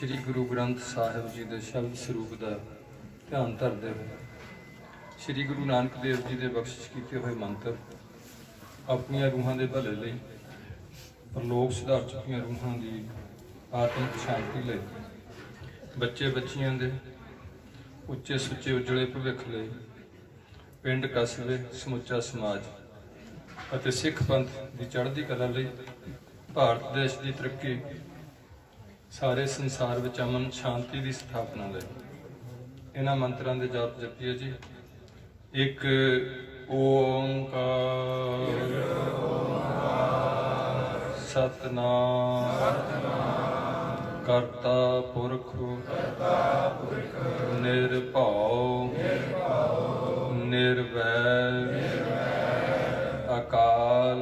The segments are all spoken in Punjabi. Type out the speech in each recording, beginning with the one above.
ਸ੍ਰੀ ਗੁਰੂ ਗ੍ਰੰਥ ਸਾਹਿਬ ਜੀ ਦੇ ਸ਼ਬਦ ਸਰੂਪ ਦਾ ਧਿਆਨ ਧਰਦੇ ਹੋਏ, ਸ੍ਰੀ ਗੁਰੂ ਨਾਨਕ ਦੇਵ ਜੀ ਦੇ ਬਖਸ਼ਿਸ਼ ਕੀਤੇ ਹੋਏ ਮੰਤਰ, ਆਪਣੀਆਂ ਰੂਹਾਂ ਦੇ ਭਲੇ ਲਈ, ਪਰਲੋਕ ਸੁਧਾਰ ਚੁੱਕੀਆਂ ਰੂਹਾਂ ਦੀ ਆਤਮਿਕ ਸ਼ਾਂਤੀ ਲਈ, ਬੱਚੇ ਬੱਚੀਆਂ ਦੇ ਉੱਚੇ ਸੁੱਚੇ ਉਜਲੇ ਭਵਿੱਖ ਲਈ, ਪਿੰਡ ਕਸਬੇ, ਸਮੁੱਚਾ ਸਮਾਜ ਅਤੇ ਸਿੱਖ ਪੰਥ ਦੀ ਚੜ੍ਹਦੀ ਕਲਾ ਲਈ, ਭਾਰਤ ਦੇਸ਼ ਦੀ ਤਰੱਕੀ ਸਾਰੇ ਸੰਸਾਰ ਵਿੱਚ ਅਮਨ ਸ਼ਾਂਤੀ ਦੀ ਸਥਾਪਨਾ ਲਈ। ਇਹਨਾਂ ਮੰਤਰਾਂ ਦੇ ਜਾਪ ਜਪੀਏ ਜੀ। ਇੱਕ, ਓੰਕਾਰ। ਸਤਨਾਮ। ਕਰਤਾ ਪੁਰਖ। ਨਿਰਭਉ। ਨਿਰਵੈਰ ਅਕਾਲ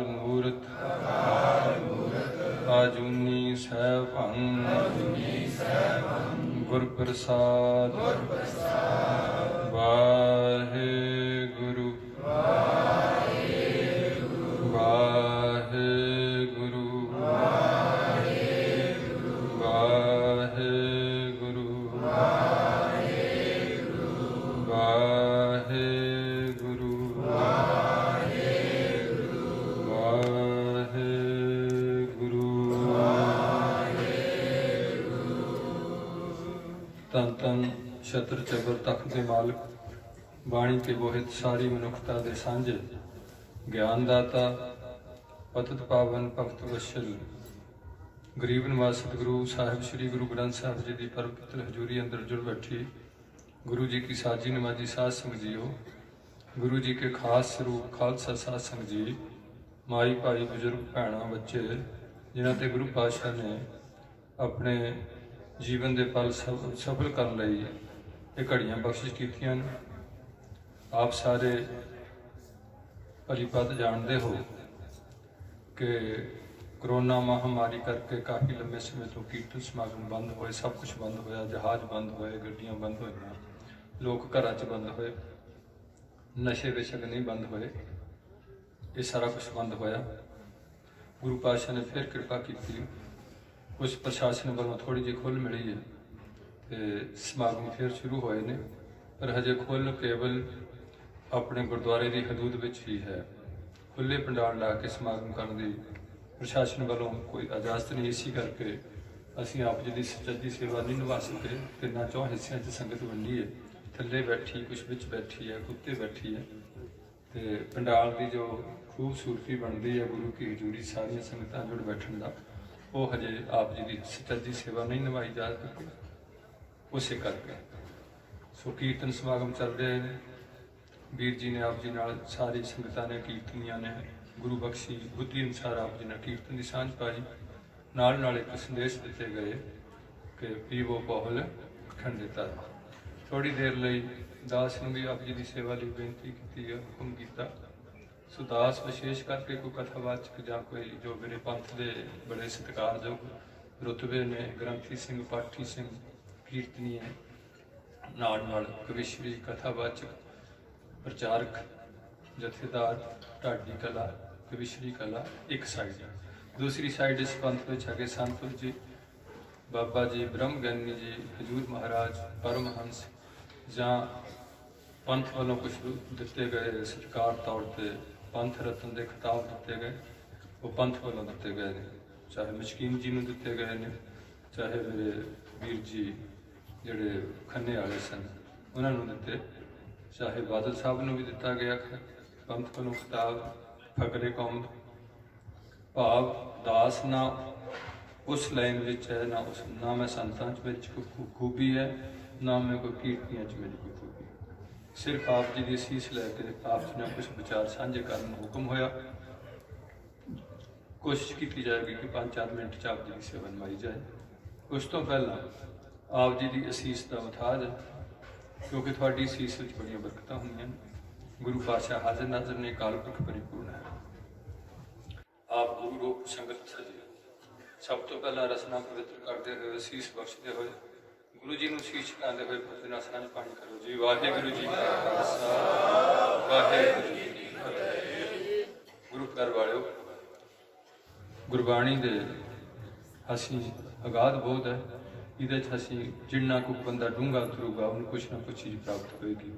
ਗੁਰ ਪ੍ਰਸਾਦ ਵਾਹਿਗੁਰੂ ਮਾਲਕ ਬਾਣੀ ਕੇ ਬੋਹਿਤ ਸਾਰੀ ਮਨੁੱਖਤਾ ਦੇ ਸਾਂਝੇ ਗਿਆਨ ਦਾਤਾ ਪਤਿਤ ਪਾਵਨ ਭਗਤ ਵਸ਼ਲ, ਗਰੀਬ ਨਿਵਾਸ ਸਤਿਗੁਰੂ ਸਾਹਿਬ ਸ੍ਰੀ ਗੁਰੂ ਗ੍ਰੰਥ ਸਾਹਿਬ ਜੀ ਦੀ ਪਰਮ ਹਜ਼ੂਰੀ ਅੰਦਰ ਜੁੜ ਬੈਠੀ, ਗੁਰੂ ਜੀ ਕੀ ਸਾਜੀ ਨਮਾਜੀ ਸਾਧ ਸੰਗ ਜੀਓ, ਗੁਰੂ ਜੀ ਕੇ ਖਾਸ ਸਰੂਪ ਖਾਲਸਾ ਸਾਧ ਸੰਗ ਜੀ, ਮਾਈ ਭਾਈ ਬਜ਼ੁਰਗ ਭੈਣਾਂ ਬੱਚੇ, ਜਿਨ੍ਹਾਂ ਤੇ ਗੁਰੂ ਪਾਤਸ਼ਾਹ ਨੇ ਆਪਣੇ ਜੀਵਨ ਦੇ ਪਲ ਸਫਲ ਕਰਨ ਲਈ ਇਹ ਘੜੀਆਂ ਬਖਸ਼ਿਸ਼ ਕੀਤੀਆਂ ਨੇ। ਆਪ ਸਾਰੇ ਪਰਿਪਤ ਜਾਣਦੇ ਹੋ ਕਿ ਕਰੋਨਾ ਮਹਾਮਾਰੀ ਕਰਕੇ ਕਾਫੀ ਲੰਮੇ ਸਮੇਂ ਤੋਂ ਕੀਰਤਨ ਸਮਾਗਮ ਬੰਦ ਹੋਏ, ਸਭ ਕੁਝ ਬੰਦ ਹੋਇਆ, ਜਹਾਜ਼ ਬੰਦ ਹੋਏ, ਗੱਡੀਆਂ ਬੰਦ ਹੋਈਆਂ, ਲੋਕ ਘਰਾਂ 'ਚ ਬੰਦ ਹੋਏ, ਨਸ਼ੇ ਬੇਸ਼ੱਕ ਨਹੀਂ ਬੰਦ ਹੋਏ, ਇਹ ਸਾਰਾ ਕੁਝ ਬੰਦ ਹੋਇਆ। ਗੁਰੂ ਪਾਤਸ਼ਾਹ ਨੇ ਫਿਰ ਕਿਰਪਾ ਕੀਤੀ। ਕੁਝ ਪ੍ਰਸ਼ਾਸਨ ਵੱਲੋਂ ਥੋੜੀ ਜਿਹੀ ਖੁੱਲ੍ਹ ਮਿਲੀ ਹੈ। ਸਮਾਗਮ ਫਿਰ ਸ਼ੁਰੂ ਹੋਏ ਨੇ, ਪਰ ਹਜੇ ਖੁੱਲ੍ਹ ਕੇਵਲ ਆਪਣੇ ਗੁਰਦੁਆਰੇ ਦੀ ਹਦੂਦ ਵਿੱਚ ਹੀ ਹੈ। ਖੁੱਲੇ ਪੰਡਾਲ ਲਾ ਕੇ ਸਮਾਗਮ ਕਰਨ ਦੀ ਪ੍ਰਸ਼ਾਸਨ ਵੱਲੋਂ ਕੋਈ ਇਜਾਜ਼ਤ ਨਹੀਂ ਇਸੀ ਕਰਕੇ ਅਸੀਂ ਆਪ ਜੀ ਦੀ ਸੱਚੀ ਸੇਵਾ ਨਹੀਂ ਨਿਭਾ ਸਕੇ। ਤਿੰਨਾਂ ਚੌਂ ਹਿੱਸਿਆਂ 'ਚ ਸੰਗਤ ਵੰਡੀ ਹੈ ਥੱਲੇ ਬੈਠੀ, ਕੁਛ ਵਿੱਚ ਬੈਠੀ ਹੈ, ਕੁੱਤੇ ਬੈਠੀ ਹੈ। ਤੇ ਪੰਡਾਲ ਦੀ ਜੋ ਖੂਬਸੂਰਤੀ ਬਣਦੀ ਹੈ ਗੁਰੂ ਕੀ ਹਜ਼ੂਰੀ ਸਾਰੀਆਂ ਸੰਗਤਾਂ ਜੁੜ ਬੈਠਣ ਦਾ, ਉਹ ਹਜੇ ਆਪ ਜੀ ਦੀ ਸੱਚੀ ਸੇਵਾ ਨਹੀਂ ਨਿਭਾਈ ਜਾ ਸਕੀ। ਉਸੇ ਕਰਕੇ। ਸੋ ਕੀਰਤਨ ਸਮਾਗਮ ਚੱਲ ਰਹੇ ਨੇ ਵੀਰ ਜੀ ਨੇ ਆਪ ਜੀ ਨਾਲ ਸਾਰੀ ਸੰਗਤਾਂ ਨੇ ਕੀਰਤਨੀਆਂ ਨੇ। ਗੁਰੂ ਬਖਸ਼ੀ ਬੁੱਧੀ ਅਨੁਸਾਰ ਆਪ ਜੀ ਨਾਲ ਕੀਰਤਨ ਦੀ ਸਾਂਝ ਪਾਈ। ਨਾਲ ਨਾਲ ਇੱਕ ਸੰਦੇਸ਼ ਦਿੱਤੇ ਗਏ ਕਿ ਪੀਵੋ ਬਹੁਲ ਖੰਡਿਤਾ ਥੋੜੀ ਦੇਰ ਲਈ ਦਾਸ ਨੂੰ ਵੀ ਆਪ ਜੀ ਦੀ ਸੇਵਾ ਲਈ ਬੇਨਤੀ ਕੀਤੀ ਹੈ, ਹੁਕਮ ਕੀਤਾ। ਸੋ ਦਾਸ ਵਿਸ਼ੇਸ਼ ਕਰਕੇ ਕੋਈ ਕਥਾਵਾਚਕ ਜਾਂ ਕੋਈ ਜੋ ਮੇਰੇ ਪੰਥ ਦੇ ਬੜੇ ਸਤਿਕਾਰਯੋਗ ਰੁਤਬੇ ਨੇ, ਗ੍ਰੰਥੀ ਸਿੰਘ, ਪਾਠੀ ਸਿੰਘ ਕੀਰਤਨੀਏ ਨਾਲ ਨਾਲ ਕਵਿਸ਼ਰੀ ਕਥਾਵਾਚਕ, ਪ੍ਰਚਾਰਕ, ਜਥੇਦਾਰ, ਢਾਡੀ ਕਲਾ ਕਵਿਸ਼ਰੀ ਕਲਾ ਇੱਕ ਸਾਈਡ ਦੂਸਰੀ ਸਾਈਡ ਇਸ ਪੰਥ ਵਿੱਚ ਹੈਗੇ ਸੰਤ ਜੀ, ਬਾਬਾ ਜੀ ਬ੍ਰਹਮ ਗਿਆਨੀ ਜੀ, ਹਜੂਰ ਮਹਾਰਾਜ, ਪਰਮਹੰਸ, ਜਾਂ ਪੰਥ ਵੱਲੋਂ ਕੁਝ ਦਿੱਤੇ ਗਏ ਸਰਕਾਰ ਤੌਰ ਤੇ ਪੰਥ ਰਤਨ ਦੇ ਖਿਤਾਬ ਦਿੱਤੇ ਗਏ। ਉਹ ਪੰਥ ਵੱਲੋਂ ਦਿੱਤੇ ਗਏ ਨੇ। ਚਾਹੇ ਮਸ਼ਕੀਨ ਜੀ ਨੂੰ ਦਿੱਤੇ ਗਏ ਨੇ, ਚਾਹੇ ਮੇਰੇ ਵੀਰ ਜੀ ਜਿਹੜੇ ਖੰਨੇ ਵਾਲੇ ਸਨ, ਉਹਨਾਂ ਨੂੰ ਦਿੱਤੇ। ਚਾਹੇ ਬਾਦਲ ਸਾਹਿਬ ਨੂੰ ਵੀ ਦਿੱਤਾ ਗਿਆ ਪੰਥ ਵੱਲੋਂ ਖਿਤਾਬ, ਫਕਰੇ ਕੌਮ ਭਾਵ ਦਾਸ ਨਾ ਉਸ ਲਾਈਨ ਵਿੱਚ ਹੈ, ਨਾ ਉਸ, ਨਾ ਮੈਂ ਸੰਤਾਂ ਚ ਵਿੱਚ ਕੋਈ ਖੂਬੀ ਹੈ, ਨਾ ਮੈਂ ਕੋਈ ਕੀਰਤੀਆਂ ਚ ਮੇਰੀ ਕੋਈ ਖੂਬੀ। ਸਿਰਫ ਆਪ ਜੀ ਦੀ ਸੀਸ ਲੈ ਕੇ ਆਪ ਜੀ ਨਾਲ ਕੁਝ ਵਿਚਾਰ ਸਾਂਝੇ ਕਰਨ ਨੂੰ ਹੁਕਮ ਹੋਇਆ। ਕੋਸ਼ਿਸ਼ ਕੀਤੀ ਜਾਏਗੀ ਕਿ 5-4 ਮਿੰਟ ਚ ਆਪ ਜੀ ਦੀ ਸੇਵਾ ਨਿਭਾਈ ਜਾਏ। ਉਸ ਤੋਂ ਪਹਿਲਾਂ ਆਪ ਜੀ ਦੀ ਅਸੀਸ ਦਾ ਮਥਾਜ ਹੈ ਕਿਉਂਕਿ ਤੁਹਾਡੀ ਅਸੀਸ ਵਿੱਚ ਬੜੀਆਂ ਬਰਕਤਾਂ ਹੋਈਆਂ ਨੇ। ਗੁਰੂ ਪਾਤਸ਼ਾਹ ਹਾਜ਼ਰ ਨਾਜ਼ਰ ਨੇ ਕਾਲ ਪੁਰਖ ਪਰਿਪੂਰਨ ਹੈ। ਆਪ ਗੁਰੂ ਰੂਪ ਸੰਗਤ ਸਜੇ। ਸਭ ਤੋਂ ਪਹਿਲਾਂ ਰਸਨਾ ਪਵਿੱਤਰ ਕਰਦੇ ਹੋਏ, ਅਸੀਸ ਬਖਸ਼ਦੇ ਹੋਏ, ਗੁਰੂ ਜੀ ਨੂੰ ਸੀਸ ਝੁਕਾਉਂਦੇ ਹੋਏ ਫਤਿਹ ਨਾਲ ਸਾਂਝ ਪਾਣੀ ਕਰੋ। ਜੀ ਵਾਹਿਗੁਰੂ ਜੀ ਕਾ ਖਾਲਸਾ, ਵਾਹਿਗੁਰੂ ਜੀ ਕੀ ਫਤਿਹ। ਗੁਰੂ ਘਰ ਵਾਲਿਓ, ਗੁਰਬਾਣੀ ਦੇ ਅਸੀਂ ਅਗਾਧ ਬੋਧ ਹੈ। ਇਹਦੇ 'ਚ ਅਸੀਂ ਜਿੰਨਾ ਕੁ ਬੰਦਾ ਡੂੰਘਾ ਉਤਰੂਗਾ ਉਹਨੂੰ ਕੁਛ ਨਾ ਕੁਛ ਚੀਜ਼ ਪ੍ਰਾਪਤ ਹੋਏਗੀ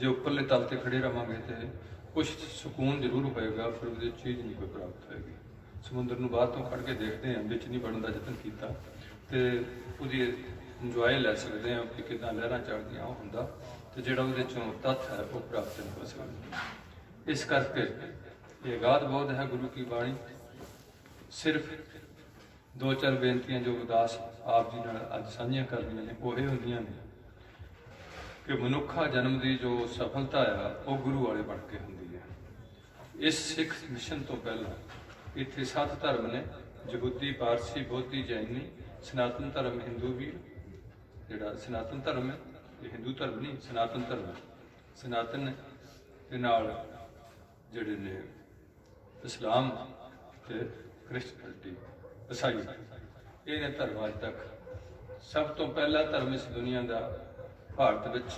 ਜੇ ਉੱਪਰਲੇ ਤਲ ਤੇ ਖੜੇ ਰਵਾਂਗੇ ਤੇ ਕੁਛ ਸਕੂਨ ਜ਼ਰੂਰ ਹੋਏਗਾ ਫਿਰ ਉਹਦੇ ਚੀਜ਼ ਨਹੀਂ ਕੋਈ ਪ੍ਰਾਪਤ ਹੋਏਗੀ ਸਮੁੰਦਰ ਨੂੰ ਬਾਹਰ ਤੋਂ ਖੜ ਕੇ ਦੇਖਦੇ ਹਾਂ ਵਿੱਚ ਨਹੀਂ ਵੜਨ ਦਾ ਯਤਨ ਕੀਤਾ ਤੇ ਉਹਦੀ ਇੰਜੋਏ ਲੈ ਸਕਦੇ ਹਾਂ ਕਿ ਕਿਦਾਂ ਲਹਿਰਾਂ ਚੜ੍ਹਦੀਆਂ ਉਹ ਹੁੰਦਾ ਤੇ ਜਿਹੜਾ ਉਹਦੇ ਚੋਂ ਤੱਥ ਹੈ ਉਹ ਪ੍ਰਾਪਤ ਨਹੀਂ ਹੋ ਸਕਦਾ ਇਸ ਕਰਕੇ ਇਹ ਗਾਦ ਬਹੁਤ ਹੈ ਗੁਰੂ ਕੀ ਬਾਣੀ ਸਿਰਫ ਦੋ ਚਾਰ ਬੇਨਤੀਆਂ ਜੋ ਉਦਾਸ ਆਪ ਜੀ ਨਾਲ ਅੱਜ ਸਾਂਝੀਆਂ ਕਰਨੀਆਂ ਨੇ, ਉਹ ਇਹ ਹੁੰਦੀਆਂ ਨੇ ਕਿ ਮਨੁੱਖਾ ਜਨਮ ਦੀ ਜੋ ਸਫਲਤਾ ਆ, ਉਹ ਗੁਰੂ ਵਾਲੇ ਬਣ ਕੇ ਹੁੰਦੀ ਹੈ। ਇਸ ਸਿੱਖ ਮਿਸ਼ਨ ਤੋਂ ਪਹਿਲਾਂ ਇੱਥੇ ਸੱਤ ਧਰਮ ਨੇ ਯਹੂਦੀ ਪਾਰਸੀ, ਬੋਧੀ, ਜੈਨੀ, ਸਨਾਤਨ ਧਰਮ, ਹਿੰਦੂ ਵੀ ਜਿਹੜਾ ਸਨਾਤਨ ਧਰਮ ਹੈ, ਇਹ ਹਿੰਦੂ ਧਰਮ ਨਹੀਂ, ਸਨਾਤਨ ਧਰਮ ਹੈ। ਸਨਾਤਨ ਦੇ ਨਾਲ ਜਿਹੜੇ ਨੇ, ਇਸਲਾਮ ਤੇ ਕ੍ਰਿਸਚੀਅਨਟੀ ਈਸਾਈ ਇਹ ਨੇ ਧਰਮ ਅੱਜ ਤੱਕ ਸਭ ਤੋਂ ਪਹਿਲਾ ਧਰਮ ਇਸ ਦੁਨੀਆ ਦਾ ਭਾਰਤ ਵਿੱਚ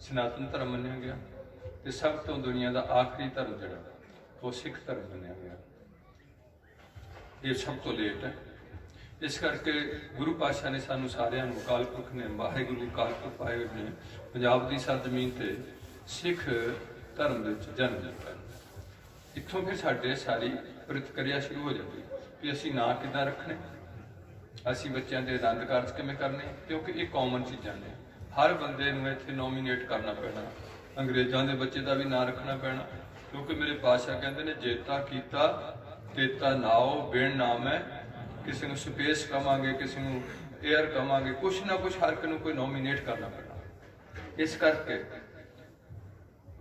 ਸਨਾਤਨ ਧਰਮ ਮੰਨਿਆ ਗਿਆ ਤੇ ਸਭ ਤੋਂ ਦੁਨੀਆ ਦਾ ਆਖਰੀ ਧਰਮ ਜਿਹੜਾ, ਉਹ ਸਿੱਖ ਧਰਮ ਮੰਨਿਆ ਗਿਆ। ਇਹ ਸਭ ਤੋਂ ਲੇਟ ਹੈ। ਇਸ ਕਰਕੇ ਗੁਰੂ ਪਾਤਸ਼ਾਹ ਨੇ ਸਾਨੂੰ ਸਾਰਿਆਂ ਨੂੰ ਅਕਾਲ ਪੁਰਖ ਨੇ, ਵਾਹਿਗੁਰੂ ਅਕਾਲ ਪੁਰਖ ਪਾਏ ਹੋਏ ਨੇ, ਪੰਜਾਬ ਦੀ ਸਰਜ਼ਮੀਨ ਤੇ ਸਿੱਖ ਧਰਮ ਵਿੱਚ ਜਨਮ ਦਿੱਤਾ ਇੱਥੋਂ ਫਿਰ ਸਾਡੇ ਸਾਰੀ ਪ੍ਰਤੀਕਿਰਿਆ ਸ਼ੁਰੂ ਹੋ ਜਾਂਦੀ ਵੀ ਅਸੀਂ ਨਾਂ ਕਿੱਦਾਂ ਰੱਖਣੇ? ਅਸੀਂ ਬੱਚਿਆਂ ਦੇ ਆਨੰਦ ਕਾਰਜ ਕਿਵੇਂ ਕਰਨੇ? ਕਿਉਂਕਿ ਇਹ ਕਾਮਨ ਚੀਜ਼ਾਂ ਨੇ। ਹਰ ਬੰਦੇ ਨੂੰ ਇੱਥੇ ਨੋਮੀਨੇਟ ਕਰਨਾ ਪੈਣਾ। ਅੰਗਰੇਜ਼ਾਂ ਦੇ ਬੱਚੇ ਦਾ ਵੀ ਨਾਂ ਰੱਖਣਾ ਪੈਣਾ। ਕਿਉਂਕਿ ਮੇਰੇ ਪਾਸ਼ਾ ਕਹਿੰਦੇ ਨੇ ਜੇਤਾ ਕੀਤਾ ਤੇਤਾ ਨਾਓ ਬਿਨ ਨਾਮ ਹੈ। ਕਿਸੇ ਨੂੰ ਸਪੇਸ ਕਵਾਂਗੇ, ਕਿਸੇ ਨੂੰ 에ਅਰ ਕਵਾਂਗੇ, ਕੁਛ ਨਾ ਕੁਛ ਹਰ ਇੱਕ ਨੂੰ ਕੋਈ ਨੋਮੀਨੇਟ ਕਰਨਾ ਪੈਣਾ। ਇਸ ਕਰਕੇ